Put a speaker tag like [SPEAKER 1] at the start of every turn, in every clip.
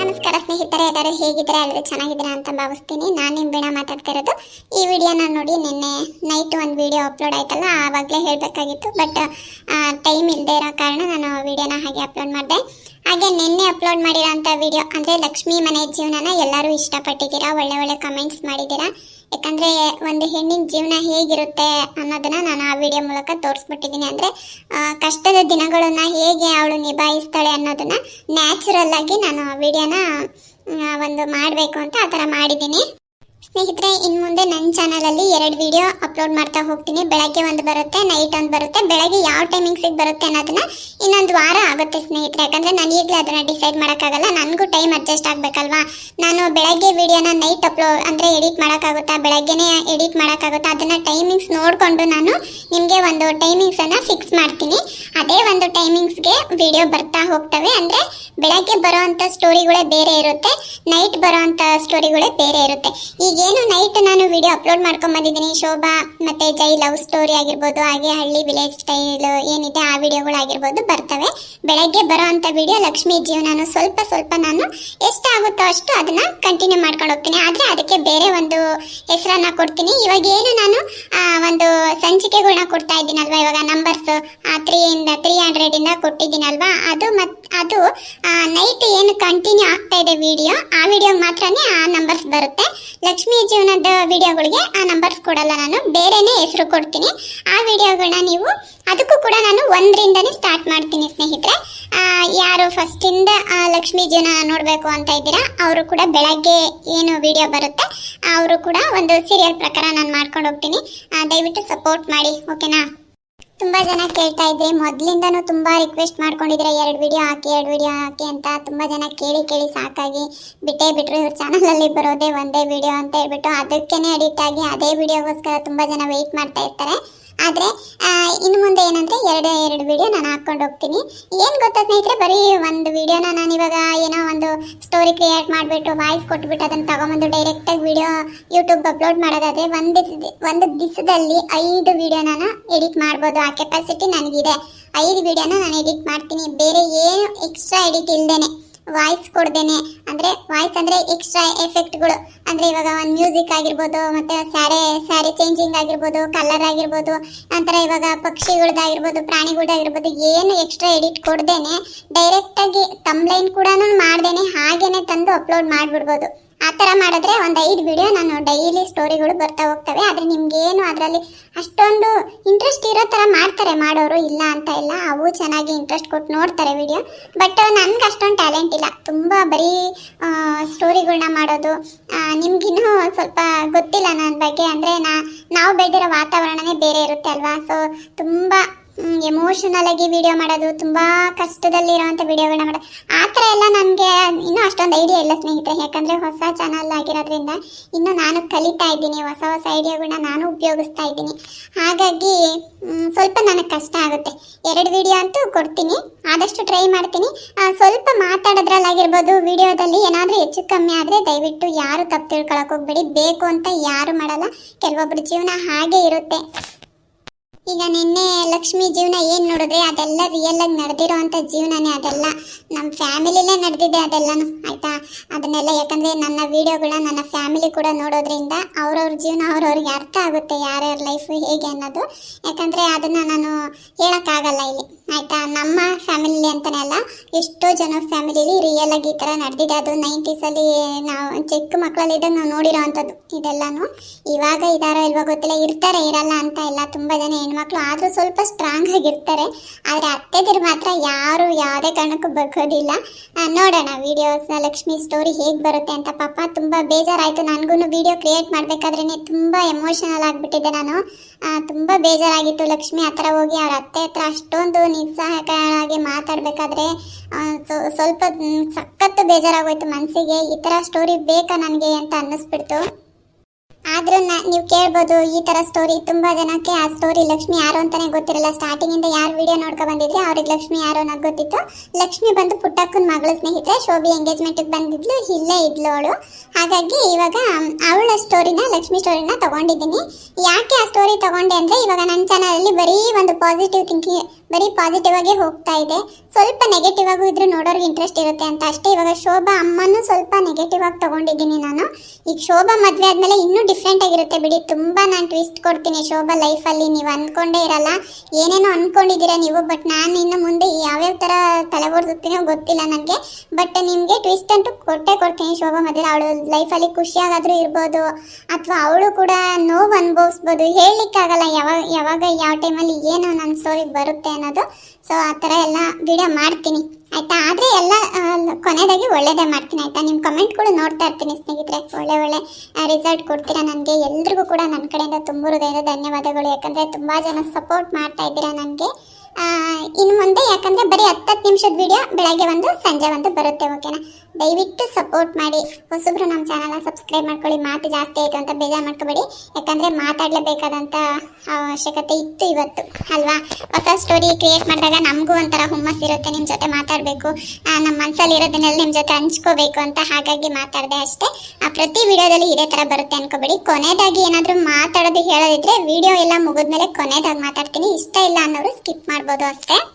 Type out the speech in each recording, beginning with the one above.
[SPEAKER 1] ನಮಸ್ಕಾರ ಸ್ನೇಹಿತರೆ, ಎಲ್ಲರೂ ಹೇಗಿದ್ದೀರಾ? ಎಲ್ಲರೂ ಚೆನ್ನಾಗಿದ್ದೀರಾ ಅಂತ ಭಾವಿಸ್ತೀನಿ. ನಾನು ನಿಮ್ಮ ವೀಣಾ ಮಾತಾಡ್ತಾ ಇರೋದು. ಈ ವಿಡಿಯೋನ ನೋಡಿ ನಿನ್ನೆ ನೈಟ್ ಒಂದು ವಿಡಿಯೋ ಅಪ್ಲೋಡ್ ಆಯ್ತಲ್ಲ, ಆವಾಗಲೇ ಹೇಳಬೇಕಾಗಿತ್ತು. ಬಟ್ ಟೈಮ್ ಇಲ್ಲದೆ ಇರೋ ಕಾರಣ ನಾನು ವಿಡಿಯೋನ ಹಾಗೆ ಅಪ್ಲೋಡ್ ಮಾಡಿದೆ. ಹಾಗೆ ನಿನ್ನೆ ಅಪ್ಲೋಡ್ ಮಾಡಿರೋಂಥ ವಿಡಿಯೋ ಅಂದರೆ ಲಕ್ಷ್ಮೀ ಮನೆ ಜೀವನನ ಎಲ್ಲರೂ ಇಷ್ಟಪಟ್ಟಿದ್ದೀರಾ? ಒಳ್ಳೆ ಒಳ್ಳೆ ಕಮೆಂಟ್ಸ್ ಮಾಡಿದ್ದೀರಾ? ಯಾಕಂದರೆ ಒಂದು ಹೆಣ್ಣಿನ ಜೀವನ ಹೇಗಿರುತ್ತೆ ಅನ್ನೋದನ್ನ ನಾನು ಆ ವಿಡಿಯೋ ಮೂಲಕ ತೋರಿಸ್ಬಿಟ್ಟಿದ್ದೀನಿ. ಅಂದ್ರೆ ಕಷ್ಟದ ದಿನಗಳನ್ನ ಹೇಗೆ ಅವಳು ನಿಭಾಯಿಸ್ತಾಳೆ ಅನ್ನೋದನ್ನ ನ್ಯಾಚುರಲ್ ಆಗಿ ನಾನು ಆ ವಿಡಿಯೋನ ಒಂದು ಮಾಡಬೇಕು ಅಂತ ಆ ಥರ ಮಾಡಿದ್ದೀನಿ. ಸ್ನೇಹಿತರೆ ಇನ್ನು ಮುಂದೆ ನನ್ನ ಚಾನಲಲ್ಲಿ ಎರಡು ವಿಡಿಯೋ ಅಪ್ಲೋಡ್ ಮಾಡ್ತಾ ಹೋಗ್ತೀನಿ. ಬೆಳಗ್ಗೆ ಒಂದು ಬರುತ್ತೆ ನೈಟ್ ಒಂದು ಬರುತ್ತೆ. ಬೆಳಗ್ಗೆ ಯಾವ ಟೈಮಿಂಗ್ಸಿಗೆ ಬರುತ್ತೆ ಅನ್ನೋದನ್ನ ಇನ್ನೊಂದು ವಾರ ಆಗುತ್ತೆ ಸ್ನೇಹಿತರೆ. ಯಾಕಂದರೆ ನಾನು ಈಗಲೇ ಅದನ್ನು ಡಿಸೈಡ್ ಮಾಡೋಕ್ಕಾಗಲ್ಲ. ನನಗೂ ಟೈಮ್ ಅಡ್ಜಸ್ಟ್ ಆಗಬೇಕಲ್ವಾ? ನಾನು ಬೆಳಗ್ಗೆ ವಿಡಿಯೋನ ನೈಟ್ ಅಪ್ಲೋಡ್ ಅಂದರೆ ಎಡಿಟ್ ಮಾಡೋಕ್ಕಾಗುತ್ತಾ? ಬೆಳಗ್ಗೆನೇ ಎಡಿಟ್ ಮಾಡೋಕ್ಕಾಗುತ್ತಾ? ಅದನ್ನು ಟೈಮಿಂಗ್ಸ್ ನೋಡಿಕೊಂಡು ನಾನು ನಿಮಗೆ ಒಂದು ಟೈಮಿಂಗ್ಸನ್ನು ಫಿಕ್ಸ್ ಮಾಡ್ತೀನಿ. ಅದೇ ಒಂದು ಟೈಮಿಂಗ್ಸ್ಗೆ ವಿಡಿಯೋ ಬರ್ತಾ ಹೋಗ್ತವೆ. ಅಂದರೆ ಬೆಳಗ್ಗೆ ಬರೋವಂಥ ಸ್ಟೋರಿಗಳೇ ಬೇರೆ ಇರುತ್ತೆ ನೈಟ್ ಬರೋವಂಥ ಸ್ಟೋರಿಗಳೇ ಬೇರೆ ಇರುತ್ತೆ. ಈಗೇನು ನೈಟ್ ನಾನು ವಿಡಿಯೋ ಅಪ್ಲೋಡ್ ಮಾಡ್ಕೊಂಡ್ ಬಂದಿದ್ದೀನಿ. ಶೋಭಾ ಮತ್ತೆ ಜೈ ಲವ್ ಸ್ಟೋರಿ ಆಗಿರ್ಬೋದು, ಹಾಗೆ ಹಳ್ಳಿ ವಿಲೇಜ್ ಸ್ಟೈಲ್ ಏನಿದೆ ಆ ವಿಡಿಯೋಗಳಾಗಿರ್ಬೋದು ಬರ್ತವೆ. ಬೆಳಗ್ಗೆ ಬರೋ ಅಂತ ವಿಡಿಯೋ ಲಕ್ಷ್ಮೀ ಜೀವನ ಸ್ವಲ್ಪ ಸ್ವಲ್ಪ ನಾನು ಎಷ್ಟಾಗುತ್ತೋ ಅಷ್ಟು ಅದನ್ನ ಕಂಟಿನ್ಯೂ ಮಾಡ್ಕೊಂಡು ಹೋಗ್ತೀನಿ. ಆದ್ರೆ ಅದಕ್ಕೆ ಬೇರೆ ಒಂದು ಹೆಸರನ್ನ ಕೊಡ್ತೀನಿ. ಇವಾಗ ಏನು ನಾನು ಒಂದು ಸಂಚಿಕೆಗಳನ್ನ ಕೊಡ್ತಾ ಇದ್ದೀನಲ್ವಾ? ಇವಾಗ ನಂಬರ್ಸ್ ತ್ರೀ ಇಂದ ತ್ರೀ ಹಂಡ್ರೆಡ್ ಇಂದ ಕೊಟ್ಟಿದ್ದೀನಲ್ವಾ? ಅದು ಮತ್ ಅದು ನೈಟ್ ಏನು ಕಂಟಿನ್ಯೂ ಆಗ್ತಾ ಇದೆ ವಿಡಿಯೋ ಆ ವಿಡಿಯೋ ಮಾತ್ರನೇ ಆ ನಂಬರ್ಸ್ ಬರುತ್ತೆ. ಲಕ್ಷ್ಮೀ ಜೀವನದ ವಿಡಿಯೋಗಳಿಗೆ ಆ ನಂಬರ್ಸ್ ಕೊಡಲ್ಲ ನಾನು, ಬೇರೆನೇ ಹೆಸರು ಕೊಡ್ತೀನಿ. ಆ ವಿಡಿಯೋಗಳನ್ನ ನೀವು, ಅದಕ್ಕೂ ಕೂಡ ನಾನು ಒಂದರಿಂದನೇ ಸ್ಟಾರ್ಟ್ ಮಾಡ್ತೀನಿ ಸ್ನೇಹಿತರೆ. ಯಾರು ಫಸ್ಟಿಂದ ಲಕ್ಷ್ಮೀ ಜೀವನ ನೋಡಬೇಕು ಅಂತ ಇದ್ದೀರಾ, ಅವರು ಕೂಡ ಬೆಳಗ್ಗೆ ಏನು ವಿಡಿಯೋ ಬರುತ್ತೆ, ಅವರು ಕೂಡ ಒಂದು ಸೀರಿಯಲ್ ಪ್ರಕಾರ ನಾನು ಮಾಡ್ಕೊಂಡು ಹೋಗ್ತೀನಿ. ದಯವಿಟ್ಟು ಸಪೋರ್ಟ್ ಮಾಡಿ ಓಕೆನಾ ತುಂಬಾ ಜನ ಕೇಳ್ತಾ ಇದ್ರಿ. ಮೊದ್ಲಿಂದನೂ ತುಂಬಾ ರಿಕ್ವೆಸ್ಟ್ ಮಾಡ್ಕೊಂಡಿದ್ರೆ ಎರಡು ವಿಡಿಯೋ ಹಾಕಿ, ಎರಡು ವಿಡಿಯೋ ಹಾಕಿ ಅಂತ ತುಂಬಾ ಜನ ಕೇಳಿ ಕೇಳಿ ಸಾಕಾಗಿ ಬಿಟ್ಟೇ ಬಿಟ್ರು. ಇವ್ರ ಚಾನಲ್ ಅಲ್ಲಿ ಬರೋದೇ ಒಂದೇ ವಿಡಿಯೋ ಅಂತ ಹೇಳ್ಬಿಟ್ಟು ಅದಕ್ಕೇನೆ ಅಡಿಕ್ಟ್ ಆಗಿ ಅದೇ ವಿಡಿಯೋಗೋಸ್ಕರ ತುಂಬಾ ಜನ ವೆಯ್ಟ್ ಮಾಡ್ತಾ ಇರ್ತಾರೆ. ಆದ್ರೆ ಇನ್ನು ಮುಂದೆ ಏನಂದರೆ ಎರಡು ಎರಡು ವಿಡಿಯೋ ನಾನು ಹಾಕ್ಕೊಂಡು ಹೋಗ್ತೀನಿ. ಏನು ಗೊತ್ತಾ ಸ್ನೇಹಿತರೆ, ಬರೀ ಒಂದು ವಿಡಿಯೋನ ನಾನು ಇವಾಗ ಏನೋ ಒಂದು ಸ್ಟೋರಿ ಕ್ರಿಯೇಟ್ ಮಾಡಿಬಿಟ್ಟು ವಾಯ್ಸ್ ಕೊಟ್ಬಿಟ್ಟು ಅದನ್ನು ತೊಗೊಂಬಂದು ಡೈರೆಕ್ಟಾಗಿ ವಿಡಿಯೋ ಯೂಟ್ಯೂಬ್ ಅಪ್ಲೋಡ್ ಮಾಡೋದಾದ್ರೆ ಒಂದು ಒಂದು ದಿವಸದಲ್ಲಿ ಐದು ವಿಡಿಯೋನ ಎಡಿಟ್ ಮಾಡ್ಬೋದು. ಆ ಕೆಪಾಸಿಟಿ ನನಗಿದೆ. ಐದು ವಿಡಿಯೋನ ನಾನು ಎಡಿಟ್ ಮಾಡ್ತೀನಿ. ಬೇರೆ ಏನು ಎಕ್ಸ್ಟ್ರಾ ಎಡಿಟ್ ಇಲ್ದೇನೆ. ವಾಯ್ಸ್ ಕೊಡ್ದೇನೆ. ಅಂದ್ರೆ ವಾಯ್ಸ್ ಅಂದ್ರೆ ಎಕ್ಸ್ಟ್ರಾ ಎಫೆಕ್ಟ್ಗಳು ಅಂದ್ರೆ ಇವಾಗ ಒಂದು ಮ್ಯೂಸಿಕ್ ಆಗಿರ್ಬೋದು, ಮತ್ತೆ ಸ್ಯಾರೆ ಸ್ಯಾರಿ ಚೇಂಜಿಂಗ್ ಆಗಿರ್ಬೋದು ಕಲರ್ ಆಗಿರ್ಬೋದು, ನಂತರ ಇವಾಗ ಪಕ್ಷಿಗಳ್ದಾಗಿರ್ಬೋದು, ಪ್ರಾಣಿಗಳ್ದಾಗಿರ್ಬೋದು, ಏನು ಎಕ್ಸ್ಟ್ರಾ ಎಡಿಟ್ ಕೊಡ್ದೇನೆ. ಡೈರೆಕ್ಟ್ ಆಗಿ ಲೈನ್ ಕೂಡ ಮಾಡ್ದೇನೆ, ಹಾಗೇನೆ ತಂದು ಅಪ್ಲೋಡ್ ಮಾಡ್ಬಿಡ್ಬೋದು. ಆ ಥರ ಮಾಡಿದ್ರೆ ಒಂದು ಐದು ವಿಡಿಯೋ ನಾನು ಡೈಲಿ ಸ್ಟೋರಿಗಳು ಬರ್ತಾ ಹೋಗ್ತವೆ. ಆದರೆ ನಿಮಗೇನು ಅದರಲ್ಲಿ ಅಷ್ಟೊಂದು ಇಂಟ್ರೆಸ್ಟ್ ಇರೋ ಥರ ಮಾಡ್ತಾರೆ, ಮಾಡೋರು ಇಲ್ಲ ಅಂತ ಇಲ್ಲ. ಅವು ಚೆನ್ನಾಗಿ ಇಂಟ್ರೆಸ್ಟ್ ಕೊಟ್ಟು ನೋಡ್ತಾರೆ ವಿಡಿಯೋ ಬಟ್ ನನ್ಗೆ ಅಷ್ಟೊಂದು ಟ್ಯಾಲೆಂಟ್ ಇಲ್ಲ. ತುಂಬ ಬರೀ ಸ್ಟೋರಿಗಳನ್ನ ಮಾಡೋದು. ನಿಮಗಿನ್ನೂ ಸ್ವಲ್ಪ ಗೊತ್ತಿಲ್ಲ ನನ್ನ ಬಗ್ಗೆ. ಅಂದರೆ ನಾ, ನಾವು ಬೆಳೆದಿರೋ ವಾತಾವರಣನೇ ಬೇರೆ ಇರುತ್ತೆ ಅಲ್ವಾ? ಸೊ ತುಂಬ ಎಮೋಷನಲ್ ಆಗಿ ವಿಡಿಯೋ ಮಾಡೋದು, ತುಂಬ ಕಷ್ಟದಲ್ಲಿರುವಂಥ ವಿಡಿಯೋಗಳನ್ನ ಮಾಡೋದು ಆ ಥರ ಎಲ್ಲ ನನಗೆ ಇನ್ನೂ ಅಷ್ಟೊಂದು ಐಡಿಯಾ ಇಲ್ಲ ಸ್ನೇಹಿತರೆ. ಯಾಕಂದರೆ ಹೊಸ ಚಾನಲ್ ಆಗಿರೋದ್ರಿಂದ ಇನ್ನು ನಾನು ಕಲಿತಾ ಇದ್ದೀನಿ, ಹೊಸ ಹೊಸ ಐಡಿಯಾಗಳನ್ನ ನಾನು ಉಪಯೋಗಿಸ್ತಾ ಇದ್ದೀನಿ. ಹಾಗಾಗಿ ಸ್ವಲ್ಪ ನನಗೆ ಕಷ್ಟ ಆಗುತ್ತೆ. ಎರಡು ವಿಡಿಯೋ ಅಂತೂ ಕೊಡ್ತೀನಿ, ಆದಷ್ಟು ಟ್ರೈ ಮಾಡ್ತೀನಿ. ಸ್ವಲ್ಪ ಮಾತಾಡೋದ್ರಲ್ಲಾಗಿರ್ಬೋದು ವಿಡಿಯೋದಲ್ಲಿ ಏನಾದರೂ ಹೆಚ್ಚು ಕಮ್ಮಿ ಆದರೆ ದಯವಿಟ್ಟು ಯಾರು ತಪ್ಪು ತಿಳ್ಕೊಳಕ್ಕೆ ಹೋಗ್ಬೇಡಿ. ಬೇಕು ಅಂತ ಯಾರು ಮಾಡಲ್ಲ ಕೆಲವೊಬ್ಬರು ಜೀವನ ಹಾಗೆ ಇರುತ್ತೆ. ಈಗ ನಿನ್ನೆ ಲಕ್ಷ್ಮಿ ಜೀವನ ಏನು ನೋಡಿದ್ರೆ? ಅದೆಲ್ಲ ರಿಯಲ್ ಆಗಿ ನಡೆದಿರೋ ಅಂಥ ಜೀವನನೇ ಅದೆಲ್ಲ. ನಮ್ಮ ಫ್ಯಾಮಿಲಿಲೇ ನಡೆದಿದೆ ಅದೆಲ್ಲನೂ, ಆಯಿತಾ? ಅದನ್ನೆಲ್ಲ ಯಾಕಂದರೆ ನನ್ನ ವಿಡಿಯೋಗಳನ್ನ ನನ್ನ ಫ್ಯಾಮಿಲಿ ಕೂಡ ನೋಡೋದ್ರಿಂದ ಅವ್ರವ್ರ ಜೀವನ ಅವ್ರವ್ರಿಗೆ ಅರ್ಥ ಆಗುತ್ತೆ ಯಾರ್ಯಾರ ಲೈಫ್ ಹೇಗೆ ಅನ್ನೋದು. ಯಾಕಂದರೆ ಅದನ್ನು ನಾನು ಹೇಳೋಕ್ಕಾಗಲ್ಲ ಇಲ್ಲಿ. ಆಯಿತಾ? ನಮ್ಮ ಫ್ಯಾಮಿಲಿ ಅಂತಲೇ ಅಲ್ಲ ಎಷ್ಟೋ ಜನ ಫ್ಯಾಮಿಲಿಲಿ ರಿಯಲ್ ಆಗಿ ಈ ಥರ ನಡೆದಿದೆ. ಅದು ನೈಂಟೀಸಲ್ಲಿ ನಾವು ಚಿಕ್ಕ ಮಕ್ಕಳಲ್ಲಿದ್ದಾಗ ನಾವು ನೋಡಿರೋ ಅಂಥದ್ದು ಇದೆಲ್ಲನೂ. ಇವಾಗ ಇದಾರೋ ಇಲ್ವಾ ಗೊತ್ತಿಲ್ಲ. ಇರ್ತಾರೆ ಇರಲ್ಲ ಅಂತ ಇಲ್ಲ. ತುಂಬ ಜನ ಹೆಣ್ಮಕ್ಳು ಆದರೂ ಸ್ವಲ್ಪ ಸ್ಟ್ರಾಂಗ್ ಆಗಿರ್ತಾರೆ. ಆದರೆ ಅತ್ತೆದಿರು ಮಾತ್ರ ಯಾರು ಯಾವುದೇ ಕಾರಣಕ್ಕೂ ಬಗ್ಗೋದಿಲ್ಲ. ಆ, ನೋಡೋಣ ವಿಡಿಯೋಸ್ ಲಕ್ಷ್ಮಿ ಸ್ಟೋರಿ ಹೇಗೆ ಬರುತ್ತೆ ಅಂತ. ಪಾಪ ತುಂಬ ಬೇಜಾರಾಯಿತು. ನನಗೂ ವಿಡಿಯೋ ಕ್ರಿಯೇಟ್ ಮಾಡಬೇಕಾದ್ರೇ ತುಂಬ ಎಮೋಷನಲ್ ಆಗಿಬಿಟ್ಟಿದ್ದೆ ನಾನು. ಆ, ತುಂಬ ಬೇಜಾರಾಗಿತ್ತು. ಲಕ್ಷ್ಮಿ ಹತ್ರ ಹೋಗಿ ಅವ್ರ ಅತ್ತೆ ಹತ್ರ ಅಷ್ಟೊಂದು ನಿಸ್ಸಹಾಯಕರಾಗಿ ಮಾತಾಡಬೇಕಾದ್ರೆ ಸ್ವಲ್ಪ ಸಖತ್ತು ಬೇಜಾರಾಗೋಯ್ತು ಮನಸ್ಸಿಗೆ ಈ ಥರ ಸ್ಟೋರಿ ಬೇಕಾ ನನಗೆ ಅಂತ ಅನ್ನಿಸ್ಬಿಡ್ತು. ಆದ್ರೂ ನೀವು ಕೇಳ್ಬೋದು, ಈ ಥರ ಸ್ಟೋರಿ ತುಂಬ ಜನಕ್ಕೆ, ಆ ಸ್ಟೋರಿ ಲಕ್ಷ್ಮಿ ಯಾರು ಅಂತಲೇ ಗೊತ್ತಿರಲ್ಲ. ಸ್ಟಾರ್ಟಿಂಗಿಂದ ಯಾರು ವಿಡಿಯೋ ನೋಡ್ಕೊ ಬಂದಿದ್ರೆ ಅವ್ರಿಗೆ ಲಕ್ಷ್ಮಿ ಯಾರು ಅನ್ನೋದು ಗೊತ್ತಿತ್ತು. ಲಕ್ಷ್ಮಿ ಬಂದು ಪುಟ್ಟಕ್ಕನ ಮಗಳ ಸ್ನೇಹಿತರೆ, ಶೋಭಿ ಎಂಗೇಜ್ಮೆಂಟಿಗೆ ಬಂದಿದ್ಲು, ಇಲ್ಲೇ ಇದ್ಲು ಅವಳು. ಹಾಗಾಗಿ ಇವಾಗ ಅವಳ ಸ್ಟೋರಿನ ಲಕ್ಷ್ಮಿ ಸ್ಟೋರಿನ ತಗೊಂಡಿದ್ದೀನಿ. ಯಾಕೆ ಆ ಸ್ಟೋರಿ ತಗೊಂಡೆ ಅಂದ್ರೆ, ಇವಾಗ ನನ್ನ ಚಾನಲಲ್ಲಿ ಬರೀ ಒಂದು ಪಾಸಿಟಿವ್ ಥಿಂಕಿಂಗ್ ಬರೀ ಪಾಸಿಟಿವ್ ಆಗಿ ಹೋಗ್ತಾ ಇದೆ. ಸ್ವಲ್ಪ ನೆಗೆಟಿವ್ ಆಗು ಇದ್ರೆ ನೋಡೋರ್ಗೆ ಇಂಟ್ರೆಸ್ಟ್ ಇರುತ್ತೆ ಅಂತ. ಅಷ್ಟೇ ಇವಾಗ ಶೋಭಾ ಅಮ್ಮನೂ ಸ್ವಲ್ಪ ನೆಗೆಟಿವ್ ಆಗಿ ತಗೊಂಡಿದ್ದೀನಿ ನಾನು. ಈಗ ಶೋಭಾ ಮದುವೆ ಆದ್ಮೇಲೆ ಇನ್ನೂ ಡಿಫ್ರೆಂಟ್ ಆಗಿರುತ್ತೆ ಬಿಡಿ. ತುಂಬಾ ನಾನು ಟ್ವಿಸ್ಟ್ ಕೊಡ್ತೀನಿ ಶೋಭಾ ಲೈಫಲ್ಲಿ ನೀವು ಅಂದ್ಕೊಂಡೇ ಇರಲ್ಲ. ಏನೇನೋ ಅನ್ಕೊಂಡಿದ್ದೀರಾ ನೀವು ಬಟ್ ನಾನು ಇನ್ನು ಮುಂದೆ ಯಾವ್ಯಾವ ಥರ ತಲೆ ಓಡಿಸುತ್ತೀನೋ ಗೊತ್ತಿಲ್ಲ ನನಗೆ ಬಟ್ ನಿಮಗೆ ಟ್ವಿಸ್ಟ್ ಅಂತೂ ಕೊಟ್ಟೇ ಕೊಡ್ತೀನಿ ಶೋಭಾ ಮದುವೆ ಅವಳು ಲೈಫಲ್ಲಿ ಖುಷಿಯಾಗಾದ್ರೂ ಇರ್ಬೋದು. ಅಥವಾ ಅವಳು ಕೂಡ ನೋವು ಅನುಭವಿಸ್ಬೋದು. ಹೇಳಲಿಕ್ಕಾಗಲ್ಲ ಯಾವಾಗ ಯಾವಾಗ, ಯಾವ ಟೈಮಲ್ಲಿ ಏನು ನನ್ನ ಸ್ಟೋರಿಗೆ ಬರುತ್ತೆ ಅನ್ನೋದು. ಸೊ ಆ ಥರ ಎಲ್ಲ ವಿಡಿಯೋ ಮಾಡ್ತೀನಿ. ಆಯಿತಾ? ಆದರೆ ಎಲ್ಲ ಕೊನೆಯದಾಗಿ ಒಳ್ಳೇದೇ ಮಾಡ್ತೀನಿ, ಆಯಿತಾ? ನಿಮ್ಮ ಕಮೆಂಟ್ಗಳು ನೋಡ್ತಾ ಇರ್ತೀನಿ, ಸ್ನೇಹಿತರೆ. ಒಳ್ಳೆ ಒಳ್ಳೆ ರಿಸಲ್ಟ್ ಕೊಡ್ತೀರಾ ನನಗೆ? ಎಲ್ರಿಗೂ ಕೂಡ ನನ್ನ ಕಡೆಯಿಂದ ತುಂಬ ಹೃದಯದ ಧನ್ಯವಾದಗಳು. ಯಾಕಂದರೆ ತುಂಬ ಜನ ಸಪೋರ್ಟ್ ಮಾಡ್ತಾ ಇದ್ದೀರಾ ನನಗೆ. ಇನ್ನು ಮುಂದೆ ಯಾಕಂದರೆ ಬರೀ ಹತ್ತತ್ತು ನಿಮಿಷದ ವಿಡಿಯೋ ಬೆಳಗ್ಗೆ ಒಂದು, ಸಂಜೆ ಒಂದು ಬರುತ್ತೆ ಓಕೆನಾ ದಯವಿಟ್ಟು ಸಪೋರ್ಟ್ ಮಾಡಿ. ಹೊಸಬ್ರು ನಮ್ಮ ಚಾನಲ್ನ ಸಬ್ಸ್ಕ್ರೈಬ್ ಮಾಡ್ಕೊಳ್ಳಿ. ಮಾತು ಜಾಸ್ತಿ ಆಯಿತು ಅಂತ ಬೇಜಾರು ಮಾಡ್ಕೋಬೇಡಿ. ಯಾಕಂದರೆ ಮಾತಾಡಲೇಬೇಕಾದಂಥ ಅವಶ್ಯಕತೆ ಇತ್ತು ಇವತ್ತು, ಅಲ್ವಾ? ಹೊಸ ಸ್ಟೋರಿ ಕ್ರಿಯೇಟ್ ಮಾಡಿದಾಗ ನಮಗೂ ಒಂಥರ ಹುಮ್ಮಸ್ ಇರುತ್ತೆ. ನಿಮ್ಮ ಜೊತೆ ಮಾತಾಡಬೇಕು. ನಮ್ಮ ಮನಸ್ಸಲ್ಲಿ ಇರೋದನ್ನೆಲ್ಲ ನಿಮ್ಮ ಜೊತೆ ಹಂಚ್ಕೋಬೇಕು ಅಂತ ಹಾಗಾಗಿ ಮಾತಾಡಿದೆ ಅಷ್ಟೇ. ಆ, ಪ್ರತಿ ವಿಡಿಯೋದಲ್ಲಿ ಇದೇ ಥರ ಬರುತ್ತೆ ಅನ್ಕೋಬೇಡಿ. ಕೊನೆಯದಾಗಿ ಏನಾದರೂ ಮಾತಾಡೋದು ಹೇಳೋದಿದ್ರೆ ವಿಡಿಯೋ ಎಲ್ಲ ಮುಗಿದ್ಮೇಲೆ ಕೊನೆಯದಾಗಿ ಮಾತಾಡ್ತೀನಿ. ಇಷ್ಟ ಇಲ್ಲ ಅನ್ನೋರು ಸ್ಕಿಪ್ ಮಾಡ್ಬೋದು ಅಷ್ಟೇ.